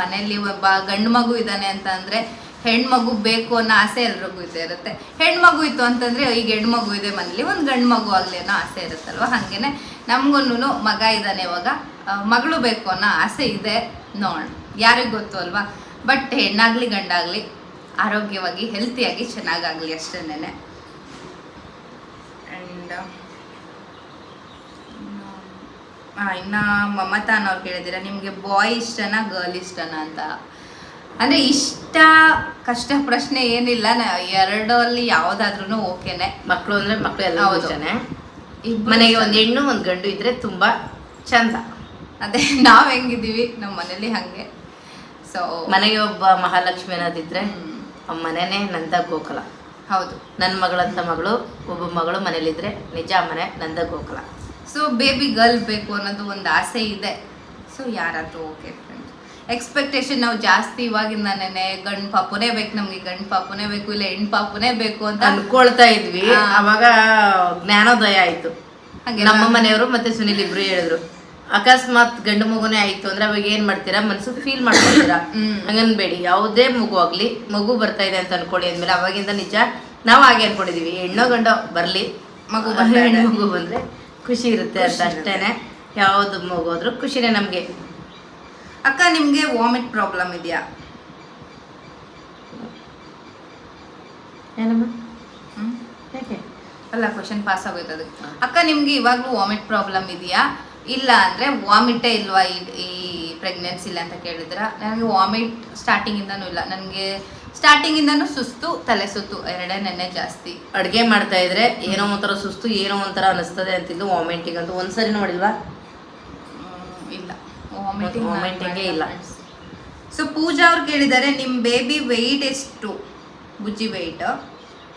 ಮನೆಯಲ್ಲಿ ಒಬ್ಬ ಗಂಡು ಮಗು ಇದ್ದಾನೆ ಅಂತ ಅಂದ್ರೆ ಹೆಣ್ಮಗು ಬೇಕು ಅನ್ನೋ ಆಸೆ ಎಲ್ರಿಗೂ ಇದ್ದೇ ಇರುತ್ತೆ. ಹೆಣ್ಮಗು ಇತ್ತು ಅಂತಂದ್ರೆ ಈಗ ಹೆಣ್ಮಗು ಇದೆ ಮನೇಲಿ ಒಂದು ಗಂಡು ಮಗು ಆಗಲಿ ಅನ್ನೋ ಆಸೆ ಇರುತ್ತಲ್ವ? ಹಾಗೇನೆ ನಮಗೂನು ಮಗ ಇದ್ದಾನೆ ಇವಾಗ. ಮಗಳು ಬೇಕು ಅನ್ನೋ ಆಸೆ ಇದೆ. ನೋಡೋಣ. ಯಾರಿಗೆ ಗೊತ್ತು ಅಲ್ವಾ? ಬಟ್ ಹೆಣ್ಣಾಗಲಿ ಗಂಡಾಗಲಿ ಆರೋಗ್ಯವಾಗಿ ಹೆಲ್ತಿಯಾಗಿ ಚೆನ್ನಾಗಾಗಲಿ ಅಷ್ಟೇನೆ ಆ್ಯಂಡ್ ಇನ್ನು ಮಮತಾ ಅನ್ನೋರು ಕೇಳಿದ್ದೀರಾ ನಿಮಗೆ ಬಾಯ್ ಇಷ್ಟನಾ ಗರ್ಲ್ ಇಷ್ಟನಾ ಅಂತ? ಅಂದರೆ ಇಷ್ಟ ಕಷ್ಟ ಪ್ರಶ್ನೆ ಏನಿಲ್ಲ ಎರಡರಲ್ಲಿ ಯಾವುದಾದ್ರೂ ಓಕೆನೆ. ಮಕ್ಕಳು ಅಂದರೆ ಮಕ್ಕಳು ಎಲ್ಲ ಹೌದು. ಮನೆಗೆ. ಒಂದು ಹೆಣ್ಣು ಒಂದು ಗಂಡು ಇದ್ದರೆ ತುಂಬ ಚಂದ. ಅದೇ ನಾವು ಹೆಂಗಿದ್ದೀವಿ ನಮ್ಮ ಮನೇಲಿ ಹಾಗೆ. ಸೊ ಮನೆಗೆ ಒಬ್ಬ ಮಹಾಲಕ್ಷ್ಮಿ ಅನ್ನೋದಿದ್ರೆ ಮನೆನೇ ನಂದ ಗೋಕುಲ. ಹೌದು. ನನ್ನ ಮಗಳಂತ ಮಗಳು ಒಬ್ಬ ಮಗಳು ಮನೇಲಿದ್ರೆ ನಿಜ ಮನೆ Nanda Gokula. So baby girl ಬೇಕು ಅನ್ನೋದು ಒಂದು ಆಸೆ ಇದೆ. ಸೊ ಯಾರಾದ್ರೂ ಓಕೆ ಫ್ರೆಂಡ್ಸ್ ಎಕ್ಸ್ಪೆಕ್ಟೇಷನ್ ನಾವು ಜಾಸ್ತಿ ಇವಾಗಿಂದಾನೇ ಗಂಡ್ ಪಾಪುನೇ ಬೇಕು ನಮಗೆ ಗಂಡ್ ಪಾಪುನೇ ಬೇಕು ಇಲ್ಲ ಹೆಣ್ಣು ಪಾಪುನೇ ಬೇಕು ಅಂತ ಅನ್ಕೊಳ್ತಾ ಇದ್ವಿ. ಅವಾಗ ಜ್ಞಾನೋದಯ ಆಯ್ತು. ಹಾಗೆ ನಮ್ಮ ಮನೆಯವರು ಮತ್ತೆ ಸುನಿಲ್ ಇಬ್ರು ಹೇಳಿದ್ರು. ಅಕಸ್ಮಾತ್ ಗಂಡು ಮಗುನೇ ಆಯ್ತು ಅಂದ್ರೆ ಅವಾಗ ಏನ್ ಮಾಡ್ತೀರಾ? ಮನ್ಸು ಫೀಲ್ ಮಾಡ್ಕೊಳ್ತೀರಾ. ಹಂಗನ್ಬೇಡಿ ಯಾವುದೇ ಮಗು ಆಗ್ಲಿ ಮಗು ಬರ್ತಾ ಇದೆ ಅಂತ ಅನ್ಕೊಳ್ಳಿ ಅಂದ್ಮೇಲೆ ಅವಾಗಿಂದ ನಿಜ ನಾವು ಹಾಗೆ ಅನ್ಕೊಂಡಿದೀವಿ. ಹೆಣ್ಣೋ ಗಂಡೋ ಬರ್ಲಿ ಮಗು ಹೆಣ್ಣು ಮಗು ಬಂದ್ರೆ ಖುಷಿ ಇರುತ್ತೆ ಅಂತ ಅಷ್ಟೇನೆ. ಯಾವ್ದು ಮಗು ಆದ್ರೂ ಖುಷಿನೇ ನಮ್ಗೆ. ಅಕ್ಕ ನಿಮಗೆ ವಾಮಿಟ್ ಪ್ರಾಬ್ಲಮ್ ಇದೆಯಾ? ಏನಮ್ಮ? ಅಲ್ಲ ಕ್ವಶನ್ ಪಾಸ್ ಆಗೋಯ್ತು ಅದಕ್ಕೆ ಅಕ್ಕ ನಿಮ್ಗೆ ಇವಾಗಲೂ ವಾಮಿಟ್ ಪ್ರಾಬ್ಲಮ್ ಇದೆಯಾ? ಇಲ್ಲ ಅಂದರೆ ವಾಮಿಟೇ ಇಲ್ವಾ ಈ ಈ ಇಲ್ಲ ಅಂತ ಕೇಳಿದ್ರೆ? ನನಗೆ ವಾಮಿಟ್ ಸ್ಟಾರ್ಟಿಂಗಿಂದನೂ ಇಲ್ಲ. ನನಗೆ ಸ್ಟಾರ್ಟಿಂಗಿಂದನೂ ಸುಸ್ತು ತಲೆ ಸುತ್ತು ಎರಡೇ ನೆನ್ನೆ ಜಾಸ್ತಿ. ಅಡುಗೆ ಮಾಡ್ತಾ ಇದ್ರೆ ಏನೋ ಒಂಥರ ಸುಸ್ತು ಏನೋ ಒಂಥರ ಅನಿಸ್ತದೆ ಅಂತಿದ್ದು ವಾಮಿಟಿಂಗ್ ಅಂತ ಒಂದ್ಸರಿ ನೋಡಿಲ್ವಾ? ಇಲ್ಲ. ವಾಮಿಟಿಂಗ್ ಇಲ್ಲ. ಸೊ ಪೂಜಾ ಅವ್ರು ಕೇಳಿದ್ದಾರೆ ನಿಮ್ಮ ಬೇಬಿ ವೆಯ್ಟ್ ಎಷ್ಟು? ಬುಜ್ಜಿ ವೆಯ್ಟ್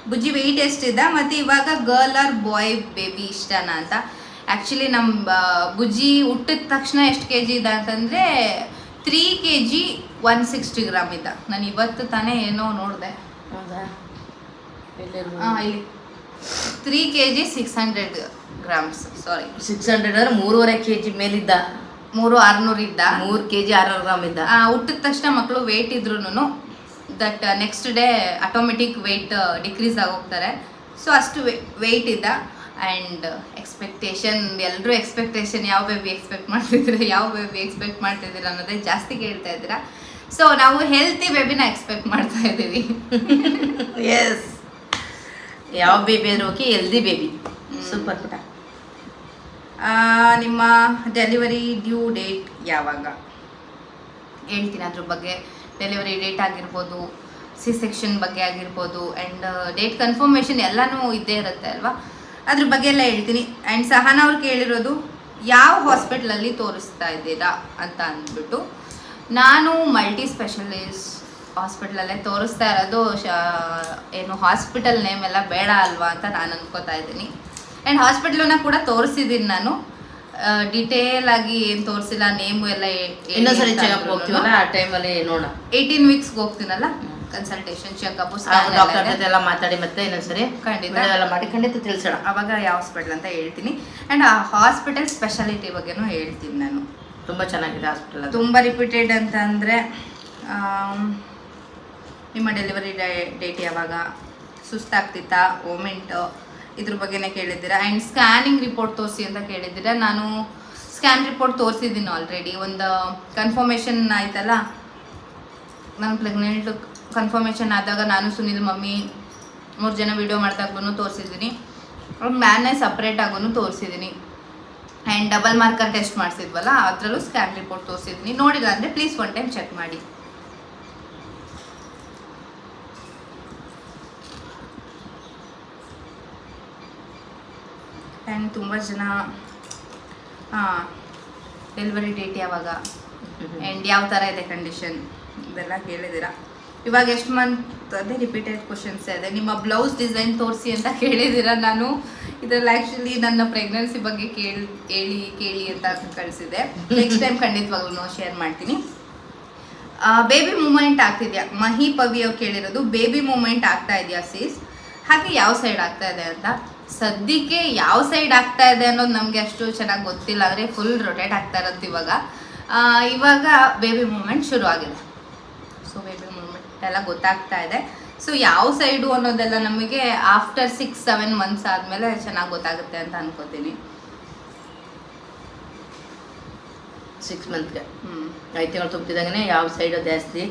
ಬುಜ್ಜಿ ವೆಯ್ಟ್ ಎಷ್ಟಿದೆ? ಮತ್ತು ಇವಾಗ ಗರ್ಲ್ ಆರ್ ಬಾಯ್ ಬೇಬಿ ಇಷ್ಟನಾ ಅಂತ. ಆ್ಯಕ್ಚುಲಿ ನಮ್ಮ ಬುಜ್ಜಿ ಹುಟ್ಟಿದ ತಕ್ಷಣ ಎಷ್ಟು ಕೆ ಜಿ ಇದೆ ಅಂತಂದರೆ three K G one sixty gram ಇದ್ದ. ನಾನು ಇವತ್ತು ತಾನೇ ಏನೋ ನೋಡಿದೆ. ಹಾಂ ಇಲ್ಲಿ. Three K G six hundred grams sorry six hundred ಅಂದ್ರೆ ಮೂರುವರೆ ಕೆ ಜಿ ಮೇಲಿದ್ದ? ಮೂರು ಆರುನೂರು ಇದ್ದ. ಮೂರು ಕೆ ಜಿ ಆರ್ನೂರು ಗ್ರಾಮ್ ಇದ್ದ? ಆ, ಹುಟ್ಟಿದ ತಕ್ಷಣ ಮಕ್ಕಳು ವೆಯ್ಟ್ ಇದ್ರೂ that next day automatic weight decrease ಆಗೋಗ್ತಾರೆ. So ಅಷ್ಟು ವೆಯ್ಟ್ ಇದ್ದ. ಆ್ಯಂಡ್ ಎಕ್ಸ್ಪೆಕ್ಟೇಷನ್ ಎಲ್ಲರೂ ಎಕ್ಸ್ಪೆಕ್ಟೇಷನ್ ಯಾವ ಬೇಬಿ ಎಕ್ಸ್ಪೆಕ್ಟ್ ಮಾಡ್ತಿದ್ದೀರಾ ಯಾವ ಬೇಬಿ ಎಕ್ಸ್ಪೆಕ್ಟ್ ಮಾಡ್ತಿದ್ದೀರ ಅನ್ನೋದೇ ಜಾಸ್ತಿ ಕೇಳ್ತಾ ಇದ್ದೀರಾ. ಸೊ ನಾವು ಹೆಲ್ತಿ ಬೇಬಿನ ಎಕ್ಸ್ಪೆಕ್ಟ್ ಮಾಡ್ತಾ ಇದ್ದೀವಿ. ಎಸ್ ಯಾವ ಬೇಬಿ ಅಂದ್ರೆ ಓಕೆ ಎಲ್ದಿ ಬೇಬಿ. ಸೂಪರ್ ಪುಟ. ಆ, ನಿಮ್ಮ ಡೆಲಿವರಿ ಡ್ಯೂ ಡೇಟ್ ಯಾವಾಗ? ಹೇಳ್ತೀನಿ ಅದ್ರ ಬಗ್ಗೆ. ಡೆಲಿವರಿ ಡೇಟ್ ಆಗಿರ್ಬೋದು ಸಿ ಸೆಕ್ಷನ್ ಬಗ್ಗೆ ಆಗಿರ್ಬೋದು ಆ್ಯಂಡ್ ಡೇಟ್ ಕನ್ಫರ್ಮೇಷನ್ ಎಲ್ಲನೂ ಇದ್ದೇ ಇರುತ್ತೆ ಅಲ್ವಾ? ಅದ್ರ ಬಗ್ಗೆ ಎಲ್ಲ ಹೇಳ್ತೀನಿ. ಆ್ಯಂಡ್ ಸಹನ ಅವ್ರು ಕೇಳಿರೋದು ಯಾವ ಹಾಸ್ಪಿಟ್ಲಲ್ಲಿ ತೋರಿಸ್ತಾ ಇದ್ದೀರಾ ಅಂತ ಅಂದ್ಬಿಟ್ಟು ನಾನು ಮಲ್ಟಿ ಸ್ಪೆಷಲಿಸ್ಟ್ ಹಾಸ್ಪಿಟ್ಲಲ್ಲೇ ತೋರಿಸ್ತಾ ಇರೋದು ಶ ಏನು ಹಾಸ್ಪಿಟಲ್ ನೇಮ್ ಎಲ್ಲ ಬೇಡ ಅಲ್ವಾ ಅಂತ ನಾನು ಅನ್ಕೋತಾ ಇದ್ದೀನಿ. ಆ್ಯಂಡ್ ಹಾಸ್ಪಿಟ್ಲನ್ನ ಕೂಡ ತೋರಿಸಿದ್ದೀನಿ ನಾನು. ಡಿಟೇಲ್ ಆಗಿ ಏನು ತೋರಿಸಿಲ್ಲ ನೇಮು ಎಲ್ಲ ಇನ್ನೊಂದ್ಸರಿ ಚೆಕಪ್ ಹೋಗ್ತೀವಲ್ಲ ಆ ಟೈಮಲ್ಲಿ ನೋಡೋಣ. ಏಯ್ಟೀನ್ ವೀಕ್ಸ್ಗೆ ಹೋಗ್ತೀನಲ್ಲ? ಕನ್ಸಲ್ಟೇಷನ್ ಚೆಕಪ್ ಡಾಕ್ಟರ್ ಜೊತೆ ಎಲ್ಲ ಮಾತಾಡಿ ಮತ್ತೆ ಇನ್ನೊಂದ್ಸರಿ ಖಂಡಿತ. ಎಲ್ಲ ಮಾಡಿ ಖಂಡಿತ ತಿಳಿಸೋಣ. ಅವಾಗ ಯಾವ ಹಾಸ್ಪಿಟಲ್ ಅಂತ ಹೇಳ್ತೀನಿ. ಆ್ಯಂಡ್ ಆ ಹಾಸ್ಪಿಟಲ್ ಸ್ಪೆಷಾಲಿಟಿ ಬಗ್ಗೆನೂ ಹೇಳ್ತೀನಿ ನಾನು. ತುಂಬಾ ಚೆನ್ನಾಗಿದೆ ಹಾಸ್ಪಿಟಲ್ ತುಂಬ ರಿಪೀಟೆಡ್ ಅಂತ ಅಂದರೆ ನಿಮ್ಮ ಡೆಲಿವರಿ ಡೇಟ್ ಯಾವಾಗ ಸುಸ್ತಾಗ್ತಿತ್ತಾ ಓಮೆಂಟ್ ಇದ್ರ ಬಗ್ಗೆನೇ ಕೇಳಿದ್ದೀರಾ. ಆ್ಯಂಡ್ ಸ್ಕ್ಯಾನಿಂಗ್ ರಿಪೋರ್ಟ್ ತೋರಿಸಿ ಅಂತ ಕೇಳಿದ್ದೀರಾ. ನಾನು ಸ್ಕ್ಯಾನ್ ರಿಪೋರ್ಟ್ ತೋರಿಸಿದ್ದೀನಿ ಆಲ್ರೆಡಿ ಒಂದು ಕನ್ಫರ್ಮೇಷನ್ ಆಯ್ತಲ್ಲ? ನಾನು ಪ್ರೆಗ್ನೆಂಟ್ ಕನ್ಫರ್ಮೇಷನ್ ಆದಾಗ ನಾನು ಸುನಿಲ್ ಮಮ್ಮಿ ಮೂರು ಜನ ವೀಡಿಯೋ ಮಾಡಿದಾಗೂ ತೋರಿಸಿದ್ದೀನಿ ಮ್ಯಾನೇ ಸಪ್ರೇಟ್ ಆಗೂ ತೋರಿಸಿದ್ದೀನಿ ಆ್ಯಂಡ್ ಡಬಲ್ ಮಾರ್ಕರ್ ಟೆಸ್ಟ್ ಮಾಡಿಸಿದ್ವಲ್ಲ ಅದರಲ್ಲೂ ಸ್ಕ್ಯಾನ್ ರಿಪೋರ್ಟ್ ತೋರಿಸಿದ್ದೀನಿ ನೋಡಿಲ್ಲ ಅಂದರೆ ಪ್ಲೀಸ್ ಒನ್ ಟೈಮ್ ಚೆಕ್ ಮಾಡಿ. ಆ್ಯಂಡ್ ತುಂಬ ಜನ ಡೆಲಿವರಿ ಡೇಟ್ ಯಾವಾಗ? ಆ್ಯಂಡ್ ಯಾವ ಥರ ಇದೆ ಕಂಡೀಷನ್ ಇದೆಲ್ಲ ಕೇಳಿದ್ದೀರಾ? ಇವಾಗ ಎಷ್ಟು ಮಂತ್ ಅದೇ ರಿಪೀಟೆಡ್ ಕ್ವಶನ್ಸ್ ಇದೆ. ನಿಮ್ಮ ಬ್ಲೌಸ್ ಡಿಸೈನ್ ತೋರಿಸಿ ಅಂತ ಕೇಳಿದ್ದೀರ ನಾನು? ಇದ್ರಲ್ಲಿ ಆ್ಯಕ್ಚುಲಿ ನನ್ನ ಪ್ರೆಗ್ನೆನ್ಸಿ ಬಗ್ಗೆ ಕೇಳಿ ಹೇಳಿ ಕೇಳಿ ಅಂತ ಕಳಿಸಿದೆ ನೆಕ್ಸ್ಟ್ ಟೈಮ್ ಖಂಡಿತವಾಗ್ಲೂ ಶೇರ್ ಮಾಡ್ತೀನಿ. ಬೇಬಿ ಮೂಮೆಂಟ್ ಆಗ್ತಿದ್ಯಾ? ಮಹಿ ಪವಿ ಅವ್ರು ಕೇಳಿರೋದು ಬೇಬಿ ಮೂಮೆಂಟ್ ಆಗ್ತಾ ಇದೆಯಾ ಸೀಸ್ ಹಾಗೆ ಯಾವ ಸೈಡ್ ಆಗ್ತಾ ಇದೆ ಅಂತ? ಸದ್ಯಕ್ಕೆ ಯಾವ ಸೈಡ್ ಆಗ್ತಾ ಇದೆ ಅನ್ನೋದು ನಮಗೆ ಅಷ್ಟು ಚೆನ್ನಾಗಿ ಗೊತ್ತಿಲ್ಲ ಅಂದರೆ ಫುಲ್ ರೊಟೇಟ್ ಆಗ್ತಾ ಇರುತ್ತೆ ಇವಾಗ. ಇವಾಗ ಬೇಬಿ ಮೂಮೆಂಟ್ ಶುರು ಆಗಿದೆ ಸೊ ಬೇಬಿ ಎಲ್ಲ ಗೊತ್ತಾಗ್ತಾ ಇದೆ. ಸೊ ಯಾವ ಸೈಡು ಅನ್ನೋದೆಲ್ಲ ನಮಗೆ ಆಫ್ಟರ್ ಸಿಕ್ಸ್ ಸೆವೆನ್ ಮಂತ್ಸ್ ಆದಮೇಲೆ ಚೆನ್ನಾಗಿ ಗೊತ್ತಾಗುತ್ತೆ ಅಂತ ಅನ್ಕೋತೀನಿ. ಸಿಕ್ಸ್ ಮಂತ್ಗೆ ಹ್ಞೂ ಐದು ತಿಂಗಳು ತುಂಬಿದಾಗನೇ ಯಾವ ಸೈಡ್ ಜಾಸ್ತಿ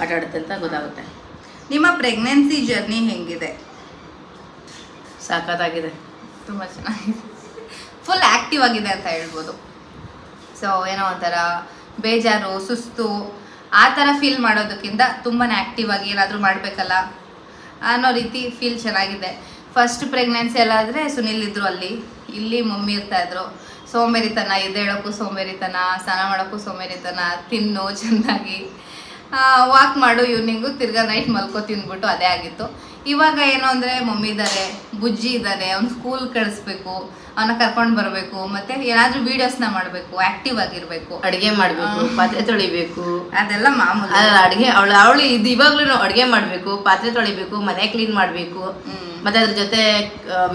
ಆಟ ಆಡುತ್ತೆ ಅಂತ ಗೊತ್ತಾಗುತ್ತೆ. ನಿಮ್ಮ ಪ್ರೆಗ್ನೆನ್ಸಿ ಜರ್ನಿ ಹೆಂಗಿದೆ? ಸಾಕಾಗಿದೆ ತುಂಬ ಚೆನ್ನಾಗಿದೆ. ಫುಲ್ ಆ್ಯಕ್ಟಿವ್ ಆಗಿದೆ ಅಂತ ಹೇಳ್ಬೋದು. ಸೊ ಏನೋ ಒಂಥರ ಬೇಜಾರು ಸುಸ್ತು ಆ ಥರ ಫೀಲ್ ಮಾಡೋದಕ್ಕಿಂತ ತುಂಬಾ ಆ್ಯಕ್ಟಿವ್ ಆಗಿ ಏನಾದರೂ ಮಾಡಬೇಕಲ್ಲ ಅನ್ನೋ ರೀತಿ ಫೀಲ್ ಚೆನ್ನಾಗಿದೆ. ಫಸ್ಟ್ ಪ್ರೆಗ್ನೆನ್ಸಿ ಎಲ್ಲ ಆದರೆ ಸುನಿಲ್ ಇದ್ರು ಅಲ್ಲಿ. ಇಲ್ಲಿ ಮಮ್ಮಿ ಇರ್ತಾಯಿದ್ರು ಸೋಮೇರಿತನ ಎದ್ದೇಳೋಕ್ಕೂ ಸೋಂಬೇರಿತನ, ಸ್ನಾನ ಮಾಡೋಕ್ಕೂ ಸೋಮೇರಿತನ ತಿನ್ನು ಚೆನ್ನಾಗಿ. ವಾಕ್ ಮಾಡು ಈವ್ನಿಂಗು ತಿರ್ಗಾ ನೈಟ್ ಮಲ್ಕೋ ತಿಂದ್ಬಿಟ್ಟು ಅದೇ ಆಗಿತ್ತು. ಇವಾಗ ಏನು ಅಂದರೆ ಮಮ್ಮಿ ಇದ್ದಾರೆ ಬುಜ್ಜಿ ಇದ್ದಾರೆ ಅವ್ನು ಸ್ಕೂಲ್ ಕಳಿಸ್ಬೇಕು ಅವನ್ನ ಕರ್ಕೊಂಡು ಬರಬೇಕು ಮತ್ತೆ ಏನಾದರೂ ವೀಡಿಯೋಸ್ನ ಮಾಡಬೇಕು ಆಕ್ಟಿವ್ ಆಗಿರಬೇಕು. ಅಡುಗೆ ಮಾಡಬೇಕು ಪಾತ್ರೆ ತೊಳಿಬೇಕು. ಅದೆಲ್ಲ ಮಾಮೂಲಿ. ಅಲ್ಲ ಅಡುಗೆ ಅವಳು ಅವಳು ಇದು ಇವಾಗ್ಲೂ ಅಡುಗೆ ಮಾಡಬೇಕು ಪಾತ್ರೆ ತೊಳಿಬೇಕು ಮನೆ ಕ್ಲೀನ್ ಮಾಡಬೇಕು. ಮತ್ತೆ ಅದ್ರ ಜೊತೆ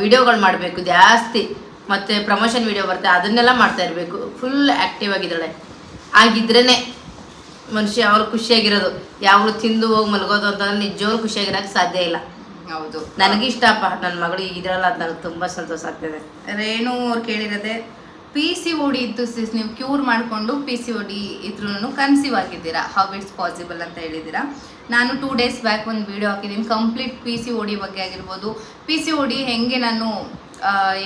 ವಿಡಿಯೋಗಳು ಮಾಡಬೇಕು ಜಾಸ್ತಿ. ಮತ್ತೆ ಪ್ರಮೋಷನ್ ವಿಡಿಯೋ ಬರುತ್ತೆ ಅದನ್ನೆಲ್ಲ ಮಾಡ್ತಾ ಇರಬೇಕು. ಫುಲ್ ಆಕ್ಟಿವ್ ಆಗಿದ್ದಾಳೆ. ಆಗಿದ್ರೇ ಮನುಷ್ಯ ಅವ್ರು ಖುಷಿಯಾಗಿರೋದು. ಯಾವಾಗಲೂ ತಿಂದು ಹೋಗಿ ಮಲಗೋದು ಅಂತಂದ್ರೆ ನಿಜವಾಗ್ಲೂ ಖುಷಿಯಾಗಿರೋಕ್ಕೆ ಸಾಧ್ಯ ಇಲ್ಲ. ಹೌದು. ನನಗೆ ಇಷ್ಟಪ್ಪ ನನ್ನ ಮಗಳು ಇದ್ರಲ್ಲ ಅದು ನನಗೆ ತುಂಬ ಸಂತೋಷ ಆಗ್ತದೆ. ರೇಣು ಅವ್ರು ಕೇಳಿರೋದೆ ಪಿ ಸಿ ಓಡಿ ಇದ್ದು ಸಿಸ್ ನೀವು ಕ್ಯೂರ್ ಮಾಡಿಕೊಂಡು ಪಿ ಸಿ ಓಡಿ ಇದ್ರೂ ಕನ್ಸೀವ್ ಆಗಿದ್ದೀರಾ? ಹೌ ಇಟ್ಸ್ ಪಾಸಿಬಲ್ ಅಂತ ಹೇಳಿದ್ದೀರಾ? ನಾನು ಟೂ ಡೇಸ್ ಬ್ಯಾಕ್ ಒಂದು ವಿಡಿಯೋ ಹಾಕಿದ್ದೀನಿ. Complete P C O D ಬಗ್ಗೆ ಆಗಿರ್ಬೋದು. ಪಿ ಸಿ ಓಡಿ ಹೆಂಗೆ ನಾನು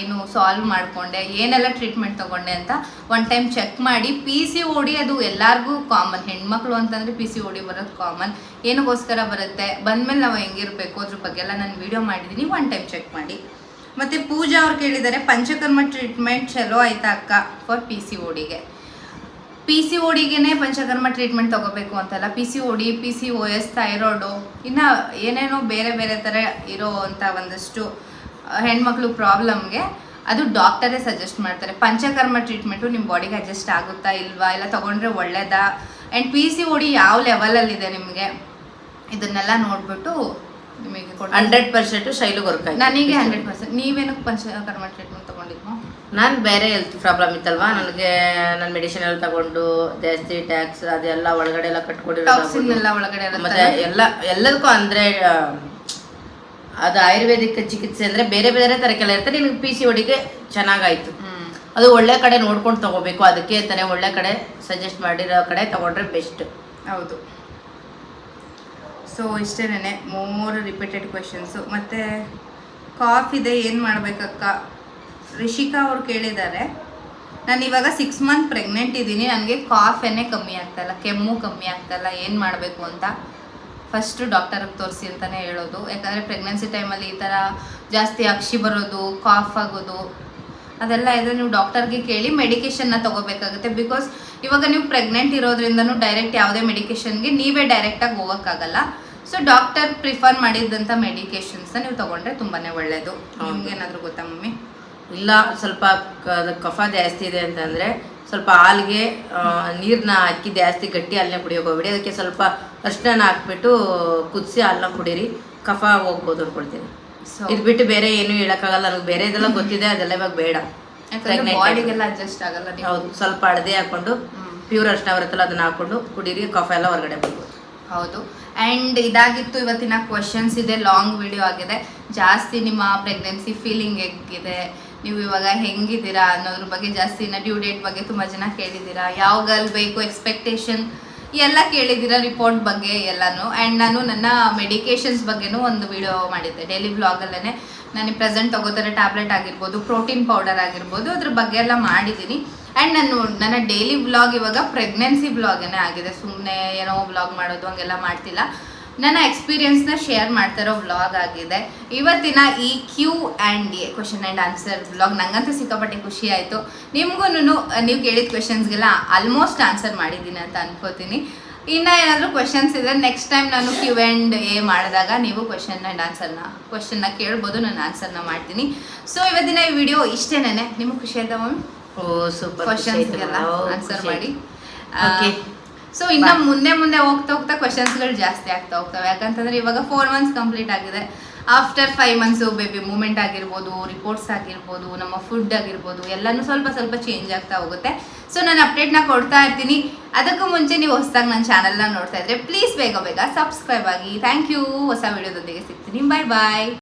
ಏನು ಸಾಲ್ವ್ ಮಾಡಿಕೊಂಡೆ, ಏನೆಲ್ಲ ಟ್ರೀಟ್ಮೆಂಟ್ ತೊಗೊಂಡೆ ಅಂತ ಒನ್ ಟೈಮ್ ಚೆಕ್ ಮಾಡಿ ಪಿ ಸಿ ಓಡಿ ಅದು ಎಲ್ಲರಿಗೂ ಕಾಮನ್ ಹೆಣ್ಮಕ್ಳು ಅಂತಂದರೆ ಪಿ ಸಿ ಓಡಿ ಬರೋದು ಕಾಮನ್ ಏನಕ್ಕೋಸ್ಕರ ಬರುತ್ತೆ? ಬಂದಮೇಲೆ ನಾವು ಹೆಂಗಿರಬೇಕು ಅದ್ರ ಬಗ್ಗೆ ಎಲ್ಲ ನಾನು ವಿಡಿಯೋ ಮಾಡಿದ್ದೀನಿ ಒನ್ ಟೈಮ್ ಚೆಕ್ ಮಾಡಿ. ಮತ್ತೆ ಪೂಜಾ ಅವ್ರು ಕೇಳಿದ್ದಾರೆ ಪಂಚಕರ್ಮ ಟ್ರೀಟ್ಮೆಂಟ್ ಚಲೋ ಆಯ್ತಾ ಅಕ್ಕ ಫಾರ್ ಪಿ ಸಿ ಓಡಿಗೆ ಪಿ ಸಿ ಓಡಿಗೆನೆ ಪಂಚಕರ್ಮ ಟ್ರೀಟ್ಮೆಂಟ್ ತಗೋಬೇಕು ಅಂತಲ್ಲ P C O D P C O S thyroid ಇನ್ನು ಏನೇನೋ ಬೇರೆ ಬೇರೆ ಥರ ಇರೋ ಅಂತ ಒಂದಷ್ಟು ಹೆಣ್ಮಕ್ಳು ಪ್ರಾಬ್ಲಮ್ಗೆ ಅದು ಡಾಕ್ಟರೇ ಸಜೆಸ್ಟ್ ಮಾಡ್ತಾರೆ. ಪಂಚಕರ್ಮ ಟ್ರೀಟ್ಮೆಂಟು ನಿಮ್ಮ ಬಾಡಿಗೆ ಅಡ್ಜಸ್ಟ್ ಆಗುತ್ತಾ ಇಲ್ವಾ? ಇಲ್ಲ ತೊಗೊಂಡ್ರೆ ಒಳ್ಳೇದಾ? ಆ್ಯಂಡ್ ಪಿ ಸಿ ಓಡಿ ಯಾವ ಲೆವೆಲಲ್ಲಿದೆ ನಿಮಗೆ? ಇದನ್ನೆಲ್ಲ ನೋಡಿಬಿಟ್ಟು ನಿಮಗೆ. ಹಂಡ್ರೆಡ್ ಪರ್ಸೆಂಟು ಶೈಲು ವರ್ಕ್ ನನಗೆ ಹಂಡ್ರೆಡ್ ಪರ್ಸೆಂಟ್. ನೀವೇನಕ್ಕೆ ಪಂಚಕರ್ಮ ಟ್ರೀಟ್ಮೆಂಟ್ ತೊಗೊಂಡಿದ್ವು ನಾನು ಬೇರೆ ಹೆಲ್ತ್ ಪ್ರಾಬ್ಲಮ್ ಇತ್ತಲ್ವಾ? ನನಗೆ ನಾನು ಮೆಡಿಸಿನ್ ಎಲ್ಲ ತಗೊಂಡು ಜಾಸ್ತಿ ಟ್ಯಾಕ್ಸ್ ಅದೆಲ್ಲ ಒಳಗಡೆ ಎಲ್ಲ ಟಾಕ್ಸಿನ್ ಕಟ್ಕೊಂಡಿರೋದು ಎಲ್ಲ ಒಳಗಡೆ ಮತ್ತೆ ಎಲ್ಲ ಎಲ್ಲದಕ್ಕೂ ಅಂದ್ರೆ ಅದು ಆಯುರ್ವೇದಿಕ್ ಚಿಕಿತ್ಸೆ ಅಂದ್ರೆ ಬೇರೆ ಬೇರೆ ಥರಕ್ಕೆಲ್ಲ ಇರ್ತದೆ ನಿನಗೆ ಪಿ ಸಿ ಒಡಿಗೆ ಚೆನ್ನಾಗಾಯ್ತು. ಅದು ಒಳ್ಳೆ ಕಡೆ ನೋಡ್ಕೊಂಡು ತಗೋಬೇಕು. ಅದಕ್ಕೆ ಅಂತಾನೆ ಒಳ್ಳೆ ಕಡೆ ಸಜೆಸ್ಟ್ ಮಾಡಿರೋ ಕಡೆ ತಗೊಂಡ್ರೆ ಬೆಸ್ಟ್ ಹೌದು. ಸೊ ಇಷ್ಟೇನೆ ಮೂರು ರಿಪೀಟೆಡ್ ಕ್ವೆಶನ್ಸು ಮತ್ತು ಕಾಫ್ ಇದೆ ಏನು ಮಾಡ್ಬೇಕಕ್ಕ? ರಿಷಿಕಾ ಅವ್ರು ಕೇಳಿದ್ದಾರೆ. ನಾನು ಇವಾಗ ಸಿಕ್ಸ್ ಮಂತ್ ಪ್ರೆಗ್ನೆಂಟ್ ಇದ್ದೀನಿ ನನಗೆ ಕಾಫ್ ಏನೇ ಕಮ್ಮಿ ಆಗ್ತಾಯಿಲ್ಲ ಕೆಮ್ಮು ಕಮ್ಮಿ ಆಗ್ತಾಯಿಲ್ಲ ಏನು ಮಾಡಬೇಕು ಅಂತ? ಫಸ್ಟ್ ಡಾಕ್ಟರ್ಗೆ ತೋರಿಸಿ ಅಂತಲೇ ಹೇಳೋದು. ಯಾಕಂದರೆ ಪ್ರೆಗ್ನೆನ್ಸಿ ಟೈಮಲ್ಲಿ ಈ ಥರ ಜಾಸ್ತಿ ಅಕ್ಷಿ ಬರೋದು ಕಾಫ್ ಆಗೋದು ಅದೆಲ್ಲ ಇದ್ರೆ ನೀವು ಡಾಕ್ಟರ್ಗೆ ಕೇಳಿ ಮೆಡಿಕೇಷನ್ನ ತಗೋಬೇಕಾಗುತ್ತೆ. ಬಿಕಾಸ್ ಇವಾಗ ನೀವು ಪ್ರೆಗ್ನೆಂಟ್ ಇರೋದ್ರಿಂದನೂ ಡೈರೆಕ್ಟ್ ಯಾವುದೇ ಮೆಡಿಕೇಷನ್ಗೆ ನೀವೇ ಡೈರೆಕ್ಟಾಗಿ ಹೋಗೋಕ್ಕಾಗಲ್ಲ. ಸೊ ಡಾಕ್ಟರ್ ಪ್ರಿಫರ್ ಮಾಡಿದಂಥ ಮೆಡಿಕೇಷನ್ಸ್ನ ನೀವು ತಗೊಂಡ್ರೆ ತುಂಬಾ ಒಳ್ಳೆಯದು. ನಿಮ್ಗೆ ಏನಾದರೂ ಗೊತ್ತಾ ಮಮ್ಮಿ? ಇಲ್ಲ ಸ್ವಲ್ಪ ಕಫ ಜಾಸ್ತಿ ಇದೆ ಅಂತಂದರೆ ಸ್ವಲ್ಪ ಹಾಲಿಗೆ ನೀರನ್ನ ಹಾಕಿ ಜಾಸ್ತಿ ಗಟ್ಟಿ ಹಾಲನ್ನ ಕುಡಿಯೋಕೆ ಹೋಗ್ಬೇಡಿ ಅದಕ್ಕೆ ಸ್ವಲ್ಪ ಅರ್ಶಿನ ಹಾಕ್ಬಿಟ್ಟು ಕುದಿಸಿ ಹಾಲನ್ನ ಕುಡೀರಿ. ಕಫ ಹೋಗ್ಬೋದು ಅನ್ಕೊಳ್ತೀನಿ. ಸೊ ಇದು ಬಿಟ್ಟು ಬೇರೆ ಏನು ಹೇಳೋಕ್ಕಾಗಲ್ಲ. ನನಗೆ ಬೇರೆ ಇದೆಲ್ಲ ಗೊತ್ತಿದೆ. ಅದೆಲ್ಲ ಇವಾಗ ಬೇಡ. ಬಾಡಿಗೆಲ್ಲ ಅಡ್ಜಸ್ಟ್ ಆಗಲ್ಲ ಹೌದು. ಸ್ವಲ್ಪ ಹಳದಿ ಹಾಕೊಂಡು. ಪ್ಯೂರ್ ಅರ್ಶಿನ ಬರುತ್ತಲ್ಲ ಅದನ್ನ ಹಾಕೊಂಡು ಕುಡೀರಿ. ಕಫ ಎಲ್ಲ ಹೊರಗಡೆ ಬರ್ಬೋದು ಹೌದು. ಆ್ಯಂಡ್ ಇದಾಗಿತ್ತು ಇವತ್ತಿನ ಕ್ವಶನ್ಸ್ ಇದೆ ಲಾಂಗ್ ವಿಡಿಯೋ ಆಗಿದೆ. ಜಾಸ್ತಿ ನಿಮ್ಮ ಪ್ರೆಗ್ನೆನ್ಸಿ ಫೀಲಿಂಗ್ ಹೇಗಿದೆ? ನೀವು ಇವಾಗ ಹೆಂಗಿದ್ದೀರಾ ಅನ್ನೋದ್ರ ಬಗ್ಗೆ ಜಾಸ್ತಿ ಡ್ಯೂ ಡೇಟ್ ಬಗ್ಗೆ ತುಂಬ ಜನ ಕೇಳಿದ್ದೀರಾ? ಯಾವ ಗರ್ಲ್ ಬೇಕು ಎಕ್ಸ್ಪೆಕ್ಟೇಷನ್ ಎಲ್ಲ ಕೇಳಿದ್ದೀರಾ ರಿಪೋರ್ಟ್ ಬಗ್ಗೆ ಎಲ್ಲನೂ? ಆ್ಯಂಡ್ ನಾನು ನನ್ನ ಮೆಡಿಕೇಶನ್ಸ್ ಬಗ್ಗೆನೂ ಒಂದು ವಿಡಿಯೋ ಮಾಡಿದ್ದೆ ಡೈಲಿ ಬ್ಲಾಗಲ್ಲೇ ನಾನು ಪ್ರೆಸೆಂಟ್ ತಗೋತಾರೆ ಟ್ಯಾಬ್ಲೆಟ್ ಆಗಿರ್ಬೋದು ಪ್ರೋಟೀನ್ ಪೌಡರ್ ಆಗಿರ್ಬೋದು, ಅದ್ರ ಬಗ್ಗೆ ಎಲ್ಲ ಮಾಡಿದ್ದೀನಿ. ಆ್ಯಂಡ್ ನಾನು ನನ್ನ ಡೈಲಿ ವ್ಲಾಗ್ ಇವಾಗ ಪ್ರೆಗ್ನೆನ್ಸಿ ವ್ಲಾಗೇನೇ ಆಗಿದೆ ಸುಮ್ಮನೆ ಏನೋ ವ್ಲಾಗ್ ಮಾಡೋದು, ಹಂಗೆಲ್ಲ ಮಾಡ್ತಿಲ್ಲ. ನನ್ನ ಎಕ್ಸ್ಪೀರಿಯನ್ಸ್ನ ಶೇರ್ ಮಾಡ್ತಾ ಇರೋ ವ್ಲಾಗ್ ಆಗಿದೆ. ಇವತ್ತಿನ ಈ Q and A question and answer vlog ನಂಗಂತೂ ಸಿಕ್ಕಾಪಟ್ಟೆ ಖುಷಿ ಆಯಿತು. ನಿಮಗೂ ನೀವು ಕೇಳಿದ ಕ್ವೆಶನ್ಸ್ಗೆಲ್ಲ ಆಲ್ಮೋಸ್ಟ್ ಆನ್ಸರ್ ಮಾಡಿದ್ದೀನಿ ಅಂತ ಅನ್ಕೋತೀನಿ. ಇನ್ನು ಏನಾದರೂ ಕ್ವೆಶನ್ಸ್ ಇದೆ ನೆಕ್ಸ್ಟ್ ಟೈಮ್ ನಾನು ಕ್ಯೂ ಆ್ಯಂಡ್ ಎ ಮಾಡಿದಾಗ ನೀವು ಕ್ವೆಶನ್ ಆ್ಯಂಡ್ ಆನ್ಸರ್ನ ಕ್ವೆಶನ್ನ ಕೇಳ್ಬೋದು ನಾನು ಆನ್ಸರ್ನ ಮಾಡ್ತೀನಿ. ಸೊ ಇವತ್ತಿನ ಈ ವಿಡಿಯೋ ಇಷ್ಟೇನೆ ನಿಮಗೆ ಖುಷಿ ಆಯ್ತಾ ಮಮ್ಮಿ ಓ ಸೂಪರ್ ಕ್ವೆಶನ್ಸ್ಗೆಲ್ಲ ಆನ್ಸರ್ ಮಾಡಿ. ಓಕೆ ಸೊ ಇನ್ನ ಮುಂದೆ ಮುಂದೆ ಹೋಗ್ತಾ ಹೋಗ್ತಾ ಕ್ವಶನ್ಸ್ಗಳು ಜಾಸ್ತಿ ಆಗ್ತಾ ಹೋಗ್ತವೆ. ಯಾಕಂತಂದ್ರೆ ಇವಾಗ ಫೋರ್ ಮಂತ್ಸ್ ಕಂಪ್ಲೀಟ್ ಆಗಿದೆ. After five months baby movement ಆಗಿರ್ಬೋದು ರಿಪೋರ್ಟ್ಸ್ ಆಗಿರ್ಬೋದು ನಮ್ಮ ಫುಡ್ ಆಗಿರ್ಬೋದು ಎಲ್ಲಾನು ಸ್ವಲ್ಪ ಸ್ವಲ್ಪ ಚೇಂಜ್ ಆಗ್ತಾ ಹೋಗುತ್ತೆ. ಸೊ ನಾನು ಅಪ್ಡೇಟ್ನ ಕೊಡ್ತಾ ಇರ್ತೀನಿ. ಅದಕ್ಕೂ ಮುಂಚೆ ನೀವು ಹೊಸದಾಗಿ ನನ್ನ ಚಾನಲ್ನ ನೋಡ್ತಾ ಇದ್ರೆ ಪ್ಲೀಸ್ ಬೇಗ ಬೇಗ ಸಬ್ಸ್ಕ್ರೈಬ್ ಆಗಿ. ಥ್ಯಾಂಕ್ ಯು ಹೊಸ ವಿಡಿಯೋದೊಂದಿಗೆ ಸಿಗ್ತೀನಿ. ಬಾಯ್ ಬಾಯ್